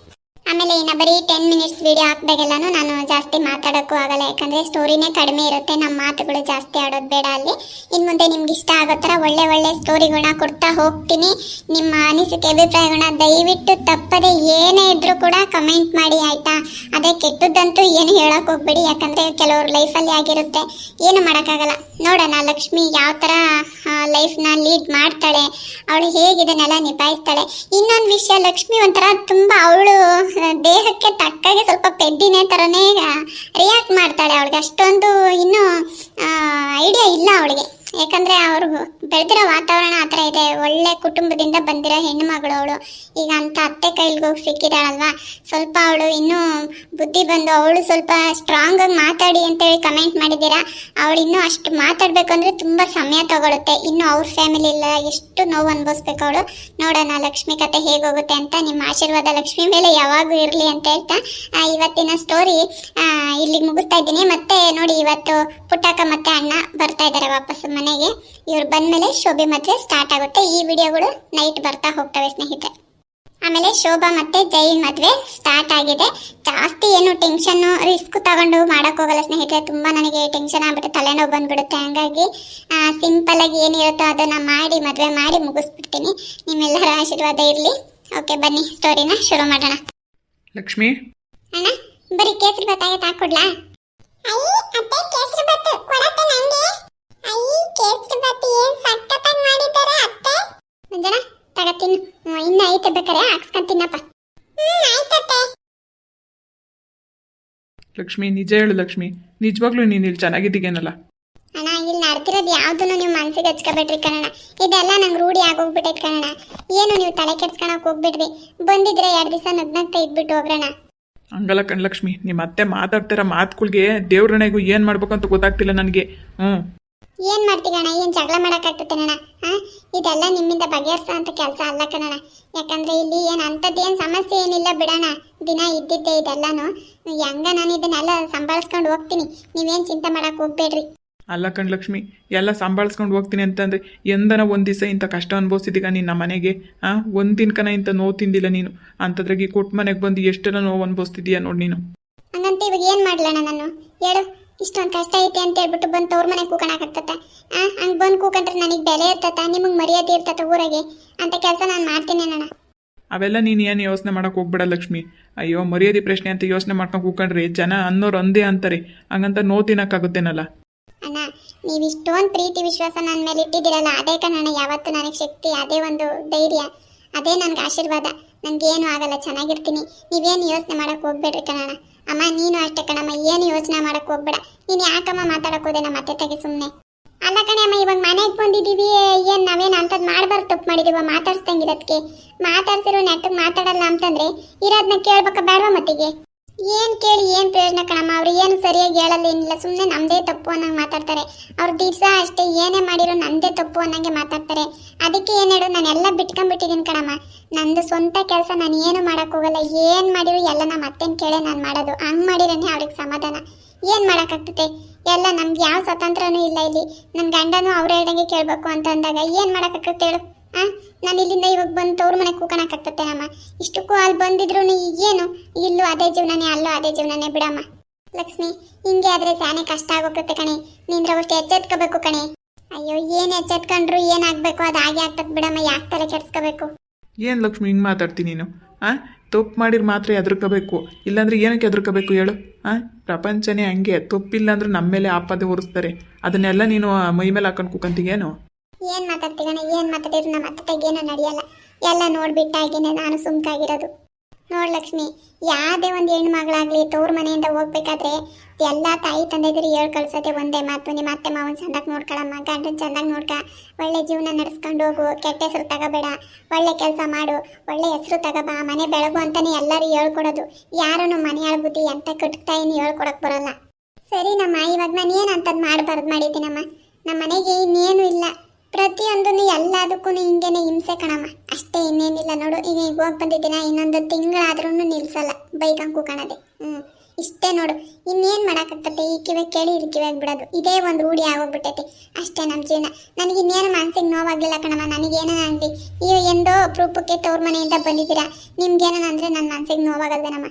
[SPEAKER 1] ಆಮೇಲೆ ಇನ್ನು ಬರೀ ಟೆನ್ ಮಿನಿಟ್ಸ್ ವಿಡಿಯೋ ಹಾಕ್ದಾಗೆಲ್ಲನೂ ನಾನು ಜಾಸ್ತಿ ಮಾತಾಡೋಕ್ಕೂ ಆಗಲ್ಲ. ಯಾಕಂದರೆ ಸ್ಟೋರಿನೇ ಕಡಿಮೆ ಇರುತ್ತೆ. ನಮ್ಮ ಮಾತುಗಳು ಜಾಸ್ತಿ ಆಡೋದು ಬೇಡ ಅಲ್ಲಿ. ಇನ್ನು ಮುಂದೆ ನಿಮ್ಗೆ ಇಷ್ಟ ಆಗೋ ಥರ ಒಳ್ಳೆ ಒಳ್ಳೆ ಸ್ಟೋರಿಗಳನ್ನ ಕೊಡ್ತಾ ಹೋಗ್ತೀನಿ. ನಿಮ್ಮ ಅನಿಸಿಕೆ, ಅಭಿಪ್ರಾಯಗಳನ್ನ ದಯವಿಟ್ಟು ತಪ್ಪದೆ ಏನೇ ಇದ್ರೂ ಕೂಡ ಕಮೆಂಟ್ ಮಾಡಿ, ಆಯಿತಾ? ಅದೇ ಕೆಟ್ಟದ್ದಂತೂ ಏನು ಹೇಳೋಕೆ ಹೋಗ್ಬೇಡಿ. ಯಾಕಂದರೆ ಕೆಲವ್ರ ಲೈಫಲ್ಲಿ ಆಗಿರುತ್ತೆ. ಏನು ಮಾಡೋಕ್ಕಾಗಲ್ಲ. ನೋಡೋಣ, ಲಕ್ಷ್ಮಿ ಯಾವ ಥರ ಲೈಫ್ನ ಲೀಡ್ ಮಾಡ್ತಾಳೆ. ಅವಳು ಹೇಗಿದನ್ನೆಲ್ಲ ನಿಭಾಯಿಸ್ತಾಳೆ. ಇನ್ನೊಂದು ವಿಷಯ, ಲಕ್ಷ್ಮಿ ಒಂಥರ ತುಂಬ ಅವಳು ದೇಹಕ್ಕೆ ತಕ್ಕಾಗೆ ಸ್ವಲ್ಪ ಪೆದ್ದಿನೇ ಥರನೇ ರಿಯಾಕ್ಟ್ ಮಾಡ್ತಾಳೆ ಅವಳಿಗೆ. ಅಷ್ಟೊಂದು ಇನ್ನೂ ಐಡಿಯಾ ಇಲ್ಲ ಅವಳಿಗೆ. ಯಾಕಂದರೆ ಅವರು ಬೆಳೆದಿರೋ ವಾತಾವರಣ ಆ ಥರ ಇದೆ. ಒಳ್ಳೆ ಕುಟುಂಬದಿಂದ ಬಂದಿರೋ ಹೆಣ್ಣು ಮಗಳು ಅವಳು. ಈಗ ಅಂತ ಅತ್ತೆ ಕೈಲಿಗೆ ಹೋಗಿ ಸಿಕ್ಕಿದಾಳಲ್ವಾ? ಸ್ವಲ್ಪ ಅವಳು ಇನ್ನೂ ಬುದ್ಧಿ ಬಂದು ಅವಳು ಸ್ವಲ್ಪ ಸ್ಟ್ರಾಂಗ್ ಆಗಿ ಮಾತಾಡಿ ಅಂತೇಳಿ ಕಮೆಂಟ್ ಮಾಡಿದ್ದೀರಾ? ಅವಳು ಇನ್ನೂ ಅಷ್ಟು ಮಾತಾಡಬೇಕು ಅಂದ್ರೆ ತುಂಬ ಸಮಯ ತಗೊಳುತ್ತೆ. ಇನ್ನು ಅವ್ರ ಫ್ಯಾಮಿಲಿ ಇಲ್ಲ ಎಷ್ಟು ನೋವು ಅನುಭವಿಸ್ಬೇಕು ಅವಳು? ನೋಡೋಣ, ಲಕ್ಷ್ಮಿ ಕತೆ ಹೇಗೋಗುತ್ತೆ ಅಂತ ನಿಮ್ಮ ಆಶೀರ್ವಾದ ಲಕ್ಷ್ಮಿ ಮೇಲೆ ಯಾವಾಗೂ ಇರಲಿ ಅಂತ ಹೇಳ್ತಾ ಇವತ್ತಿನ ಸ್ಟೋರಿ ಇಲ್ಲಿಗೆ ಮುಗಿಸ್ತಾ ಇದ್ದೀನಿ. ಮತ್ತೆ ನೋಡಿ, ಇವತ್ತು ಪುಟ್ಟಕ್ಕ ಮತ್ತೆ ಅಣ್ಣ ಬರ್ತಾ ಇದ್ದಾರೆ ವಾಪಸ್ ಮನೆಗೆ. ಇವ್ರು ಬಂದ್ಮೇಲೆ ಶೋಭೆ ಮದುವೆ ಸ್ಟಾರ್ಟ್ ಆಗುತ್ತೆ. ಈ ವಿಡಿಯೋಗಳು ನೈಟ್ ಬರ್ತಾ ಹೋಗ್ತವೆ ಸ್ನೇಹಿತರೆ. ಆಮೇಲೆ ಶೋಭಾ ಮತ್ತೆ ಜೈ ಮದುವೆ ಸ್ಟಾರ್ಟ್ ಆಗಿದೆ. ಜಾಸ್ತಿ ಏನು ಟೆನ್ಷನ್ ರಿಸ್ಕ್ ತಗೊಂಡು ಮಾಡಕ್ ಹೋಗಲ್ಲ ಸ್ನೇಹಿತರೆ. ತುಂಬಾ ನನಗೆ ಟೆನ್ಷನ್ ಆಗ್ಬಿಟ್ಟು ತಲೆನೋವು ಬಂದ್ಬಿಡುತ್ತೆ. ಹಂಗಾಗಿ ಸಿಂಪಲ್ ಆಗಿ ಏನಿರುತ್ತೋ ಅದನ್ನ ಮಾಡಿ ಮದುವೆ ಮಾಡಿ ಮುಗಿಸ್ಬಿಡ್ತೀನಿ. ನಿಮ್ಮೆಲ್ಲರ ಆಶೀರ್ವಾದ ಇರಲಿ. ಓಕೆ ಬನ್ನಿ ಸ್ಟೋರಿನ ಶುರು ಮಾಡೋಣ.
[SPEAKER 2] ಲಕ್ಷ್ಮಿ?
[SPEAKER 1] ಅಣ್ಣ ಬರೀ ಕೇಸರಿ ಭಾತ್ ಆಗತ್ತೆ ಇನ್ನ ಐತೆ ಬೇಕಾರೆ
[SPEAKER 2] ಲಕ್ಷ್ಮಿ ನಿಜ ಹೇಳು ಲಕ್ಷ್ಮಿ. ನಿಜವಾಗ್ಲೂ ನೀನು ಇಲ್ಲಿ ಚೆನ್ನಾಗಿದ್ದೀಗೇನಲ್ಲ
[SPEAKER 1] ಅಣ್ಣ ಇಲ್ಲಿ ಯಾವ್ದನ್ನು ನೀವು ಹಚ್ಕೋಬೇಡ್ರಿ ಇದೆಲ್ಲ ನಂಗೆ ರೂಢಿ ಆಗೋಗ್ಬಿಟ್ಟೈತೆ ಏನು ನೀವು ತಲೆ ಕೆಡ್ಸ್ಕೊಳಕ್ ಹೋಗ್ಬಿಡ್ರಿ. ಬಂದಿದ್ರೆ ಎರಡು ದಿವಸ ನಗ್ನಗ್ತಾ ಇದ್ಬಿಟ್ಟು ಹೋಗ್ರಣ
[SPEAKER 2] ಹಂಗಲ್ಲ ಕಣ್ಲಕ್ಷ್ಮಿ, ನಿಮ್ಮ ಅತ್ತೆ ಮಾತಾಡ್ತಿರೋ ಮಾತುಗಳಿಗೆ ದೇವ್ರಣೆಗೂ ಏನು ಮಾಡ್ಬೇಕು ಅಂತ ಗೊತ್ತಾಗ್ತಿಲ್ಲ ನನಗೆ. ಹ್ಞೂ
[SPEAKER 1] ಏನ್ ಮಾಡ್ತೀಗಣ್ಣ ಏನ್ ಜಗಳ ಮಾಡಕ್ಕಾಗ್ತತೇನಣ್ಣ ಹಾ? ಇದೆಲ್ಲ ನಿಮ್ಮಿಂದ ಬಗೆಹರಿಸೋ ಅಂತ ಕೆಲಸ ಅಲ್ಲ ಕಣಣ್ಣ. ಯಾಕಂದ್ರೆ ಇಲ್ಲಿ ಏನ್ ಅಂಥದ್ದು ಏನ್ ಸಮಸ್ಯೆ ಏನಿಲ್ಲ ಬಿಡೋಣ ದಿನ ಇದ್ದಿದ್ದೆ ಇದೆಲ್ಲಾನು. ಹೆಂಗ ನಾನು ಇದನ್ನೆಲ್ಲ ಸಂಭಾಳಿಸ್ಕೊಂಡು ಹೋಗ್ತೀನಿ. ನೀವೇನ್ ಚಿಂತೆ ಮಾಡಕ್ ಹೋಗ್ಬೇಡ್ರಿ.
[SPEAKER 2] ಅಲ್ಲ ಕಣ್ ಲಕ್ಷ್ಮಿ ಎಲ್ಲ ಸಂಭಾಳಿಸ್ಕೊಂಡು ಹೋಗ್ತೀನಿ ಅಂತಂದರೆ ಎಂದನ ಒಂದು ದಿವಸ ಇಂಥ ಕಷ್ಟ ಅನುಭವಿಸಿದೀಗ ನಿನ್ನ ಮನೆಗೆ? ಹಾಂ ಒಂದು ದಿನಕನ ಇಂಥ ನೋವು ತಿಂದಿಲ್ಲ ನೀನು. ಅಂಥದ್ರಾಗಿ ಕೊಟ್ಟು ಮನೆಗೆ ಬಂದು ಎಷ್ಟೆಲ್ಲ ನೋವು ಅನುಭವಿಸ್ತಿದೀಯ ನೋಡಿ ನೀನು.
[SPEAKER 1] ಹಂಗಂತ ಇವಾಗ ಏನು ಮಾಡಲಣ್ಣ ನಾನು? ಹೇಳು ಇಷ್ಟೊಂದು ಕಷ್ಟ ಐತೆ ಅಂತ ಹೇಳ್ಬಿಟ್ಟು ಬಂದು ತವ್ರ ಮನೆ ಕೂಕಣಾಕತ್ತತ್ತ ಆ ಹಂಗೆ ಬಂದು ಕೂಕಂದ್ರೆ ನನಗೆ ಬೆಲೆ ಇರ್ತತ ನಿಮಗೆ ಮರ್ಯಾದೆ ಇರ್ತತ ಊರಾಗೆ? ಅಂತ ಕೆಲಸ ನಾನು ಮಾಡ್ತೀನಿ ಅಣ್ಣ.
[SPEAKER 2] ಅವೆಲ್ಲ ನೀನು ಏನು ಯೋಚನೆ ಮಾಡೋಕೆ ಹೋಗ್ಬೇಡ ಲಕ್ಷ್ಮಿ. ಅಯ್ಯೋ ಮರ್ಯಾದೆ ಪ್ರಶ್ನೆ ಅಂತ ಯೋಚನೆ ಮಾಡ್ಕೊಂಡು ಕೂಕೊಂಡ್ರೆ ಜನ ಅನ್ನೋರು ಅಂದೇ ಅಂತಾರೆ. ಹಂಗಂತ ನೋವು ತಿನ್ನಕ್ಕಾಗುತ್ತೇನಲ್ಲ?
[SPEAKER 1] ಅಣ್ಣ, ನೀವು ಇಷ್ಟೊಂದು ಪ್ರೀತಿ ವಿಶ್ವಾಸ ನನ್ನ ಮೇಲೆ ಇಟ್ಟಿದ್ದೀರಲ್ಲ, ಅದೇ ಕಣ್ಣ ಯಾವತ್ತು ನನಗೆ ಶಕ್ತಿ, ಅದೇ ಒಂದು ಧೈರ್ಯ, ಅದೇ ನನಗೆ ಆಶೀರ್ವಾದ ನನಗೇನು ಆಗಲ್ಲ, ಚೆನ್ನಾಗಿರ್ತೀನಿ. ನೀವೇನು ಯೋಚನೆ ಮಾಡಕ್ಕೆ ಹೋಗ್ಬೇಡ್ರಿ ಕಣಣ್ಣ. ಅಮ್ಮ, ನೀನು ಅಷ್ಟೇ ಕಣಮ್ಮ, ಏನು ಯೋಚನೆ ಮಾಡಕ್ಕೆ ಹೋಗ್ಬೇಡ. ನೀನು ಯಾಕಮ್ಮ ಮಾತಾಡೋಕೋದೆ ನಮ್ಮ ಮತ್ತೆ ತೆಗೆ ಸುಮ್ಮನೆ ಅಲ್ಲ ಕಣೆ ಅಮ್ಮ, ಇವಾಗ ಮನೆಗೆ ಬಂದಿದ್ದೀವಿ ಏನು ನಾವೇನು ಅಂಥದ್ದು ಮಾಡಬಾರ್ದು, ತಪ್ಪು ಮಾಡಿದೀವ ಮಾತಾಡ್ಸ್ದಂಗಿರೋದಕ್ಕೆ ಮಾತಾಡ್ಸಿರೋ ನೆಟ್ಟಗೆ ಮಾತಾಡಲ್ಲ ಅಂತಂದ್ರೆ ಇರೋದನ್ನ ಕೇಳ್ಬೇಕಾ ಬೇಡವಾ ಮತ್ತಿಗೆ? ಏನು ಕೇಳಿ, ಏನು ಪ್ರಯೋಜನ ಕಣಮ್ಮ? ಹೇಳಲ್ಲ ಏನಿಲ್ಲ ಸುಮ್ಮನೆ ನಮ್ದೇ ತಪ್ಪು ಅನ್ನಂಗೆ ಮಾತಾಡ್ತಾರೆ. ಅವ್ರ ದಿವಸ ಅಷ್ಟೇ ಏನೇ ಮಾಡಿರೋ ನಂದೇ ತಪ್ಪು ಅನ್ನಂಗೆ ಮಾತಾಡ್ತಾರೆ. ಅದಕ್ಕೆ ಏನ್ ಹೇಳು ನಾನು ಎಲ್ಲ ಬಿಟ್ಕೊಂಡ್ಬಿಟ್ಟಿದ್ದೀನಿ ಕಣಮ್ಮ. ನಂದು ಸ್ವಂತ ಕೆಲಸ ನಾನು ಏನು ಮಾಡೋಕ್ಕೋಗಲ್ಲ ಏನ್ ಮಾಡಿರೋ ಎಲ್ಲ ನಮ್ಮ ಅತ್ತೆನ ಕೇಳೇ ನಾನು ಮಾಡೋದು. ಹಂಗೆ ಮಾಡಿರೇನೆ ಅವ್ರಿಗೆ ಸಮಾಧಾನ. ಏನ್ ಮಾಡೋಕ್ಕಾಗ್ತದೆ ಎಲ್ಲ ನಮ್ಗೆ ಯಾವ ಸ್ವತಂತ್ರನೂ ಇಲ್ಲ ಇಲ್ಲಿ. ನನ್ನ ಗಂಡನೂ ಅವ್ರ ಹೇಳ್ದಂಗೆ ಕೇಳಬೇಕು ಅಂತ ಅಂದಾಗ ಏನ್ ಮಾಡಕ್ಕಾಗತ್ತೆ ಹೇಳು? ಆ? ನಾನು ಇಲ್ಲಿಂದ ಇವಾಗ ಬಂದು ತವ್ರ ಮನೆ ಕೂಕಣಕ್ಕಾಗ್ತತೆ ನಮ್ಮ ಇಷ್ಟಕ್ಕೂ ಅಲ್ಲಿ ಬಂದಿದ್ರು ಏನು? ಇಲ್ಲೂ ಅದೇ ಜೀವನನೇ, ಅಲ್ಲೂ ಅದೇ ಜೀವನನೇ, ಬಿಡಮ್ಮ. ಲಕ್ಷ್ಮಿ ಹಿಂಗೆ ಆದ್ರೆ ತಾನೇ ಕಷ್ಟ ಆಗೋಗುತ್ತೆ ಕಣೆ. ನಿಂದ್ರ ಅಷ್ಟು ಎಚ್ಚೆತ್ಕೋಬೇಕು ಕಣೆ. ಅಯ್ಯೋ ಏನ್ ಎಚ್ಚೆತ್ಕೊಂಡ್ರು ಏನಾಗ್ಬೇಕು ಅದು ಹಾಗೆ ಆಗ್ತದೆ ಬಿಡಮ್ಮ ಯಾಕೆ ತಲೆ ಕೆಡ್ಸ್ಕೋಬೇಕು?
[SPEAKER 2] ಏನು ಲಕ್ಷ್ಮಿ ಹಿಂಗೆ ಮಾತಾಡ್ತೀನಿ ನೀನು? ಆ? ತಪ್ಪು ಮಾಡಿರ್ ಮಾತ್ರ ಎದುರ್ಕೋಬೇಕು ಇಲ್ಲಾಂದ್ರೆ ಏನಕ್ಕೆ ಎದುರ್ಕೋಬೇಕು ಹೇಳು? ಆ? ಪ್ರಪಂಚನೇ ಹಂಗೆ. ತಪ್ಪಿಲ್ಲ ಅಂದ್ರೆ ನಮ್ಮ ಮೇಲೆ ಆಪದೆ ಹೊರಿಸ್ತಾರೆ ಅದನ್ನೆಲ್ಲ ನೀನು ಮೈ ಮೇಲೆ ಹಾಕೊಂಡು ಕುಕಂತಿಗೇನು
[SPEAKER 1] ಏನ್? ಮಾತಾಡ್ತೀಗಣ ಏನ್ ಮಾತಾಡಿದ್ರು ನಮ್ಮ ಅತ್ತೆಗೇನೋ ನಡೆಯಲ್ಲ. ಎಲ್ಲ ನೋಡ್ಬಿಟ್ಟಾಗೇನೆ ನಾನು ಸುಮ್ಕಾಗಿರೋದು. ನೋಡ್ ಲಕ್ಷ್ಮಿ, ಯಾವ್ದೇ ಒಂದು ಹೆಣ್ಣು ಮಗಳಾಗ್ಲಿ ತವ್ರ ಮನೆಯಿಂದ ಹೋಗ್ಬೇಕಾದ್ರೆ ಎಲ್ಲ ತಾಯಿ ತಂದೆದಿರು ಹೇಳಿ ಕಳ್ಸೋದೆ ಒಂದೇ ಮಾತು. ನಿಮ್ಮ ಅತ್ತೆ ಮಾವನ್ ಚಂದಾಗ್ ನೋಡ್ಕೊಳಮ್ಮ, ಗಂಡನ್ ಚಂದಾಗ್ ನೋಡ್ಕ. ಒಳ್ಳೆ ಜೀವನ ನಡೆಸ್ಕೊಂಡು ಹೋಗು, ಕೆಟ್ಟ ಹೆಸರು ತಗೋಬೇಡ. ಒಳ್ಳೆ ಕೆಲಸ ಮಾಡು, ಒಳ್ಳೆ ಹೆಸರು ತಗೋಬಾ. ಮನೆ ಬೆಳಗು ಅಂತಾನೆ ಎಲ್ಲರೂ ಹೇಳ್ಕೊಡೋದು. ಯಾರನ್ನು ಮನೆ ಬುದ್ಧಿ ಅಂತ ಕಟ್ತಾಯಿನಿ ಹೇಳ್ಕೊಡಕ್ ಬರಲ್ಲ. ಸರಿ ನಮ್ಮ, ಇವಾಗ ನಾನು ಏನು ಅಂತದ್ ಮಾಡಬಾರ್ದು ಮಾಡಿದ್ದೀನಮ್ಮ? ನಮ್ಮ ಮನೆಗೆ ಇನ್ನೇನು ಇಲ್ಲ. ಪ್ರತಿಯೊಂದನ್ನು ಎಲ್ಲದಕ್ಕೂ ಹಿಂಗೇನೆ ಹಿಂಸೆ ಕಣಮ್ಮ. ಅಷ್ಟೇ ಇನ್ನೇನಿಲ್ಲ ನೋಡು, ಈಗ ಈಗ ಹೋಗಿ ಬಂದಿದ್ದೀನ, ಇನ್ನೊಂದು ತಿಂಗಳಾದ್ರೂ ನಿಲ್ಸಲ್ಲ ಬೈಕ್ ಅಂಕು ಕಾಣದೆ. ಹ್ಞೂ ಇಷ್ಟೇ ನೋಡು. ಇನ್ನೇನು ಮಾಡೋಕ್ಕಾಗ್ತದೆ? ಈ ಕಿವೆ ಕೇಳಿ ಇಲ್ಲಿ ಕಿವೆ ಬಿಡೋದು. ಇದೇ ಒಂದು ರೂಢಿ ಆಗೋಗ್ಬಿಟ್ಟೈತಿ. ಅಷ್ಟೇ ನಮ್ಮ ಜೀವನ. ನನಗೆ ಇನ್ನೇನು ಮನ್ಸಿಗೆ ನೋವಾಗಲಿಲ್ಲ ಕಣಮ್ಮ. ನನಗೇನೋ ಆಗಲಿ? ನೀವು ಎಂದೋ ಅಪರೂಪಕ್ಕೆ ತವ್ರ ಮನೆಯಿಂದ ಬಂದಿದ್ದೀರಾ? ನಿಮ್ಗೇನೋ ಅಂದರೆ ನನ್ನ ಮನ್ಸಿಗೆ ನೋವಾಗಲ್ವೇನಮ್ಮ?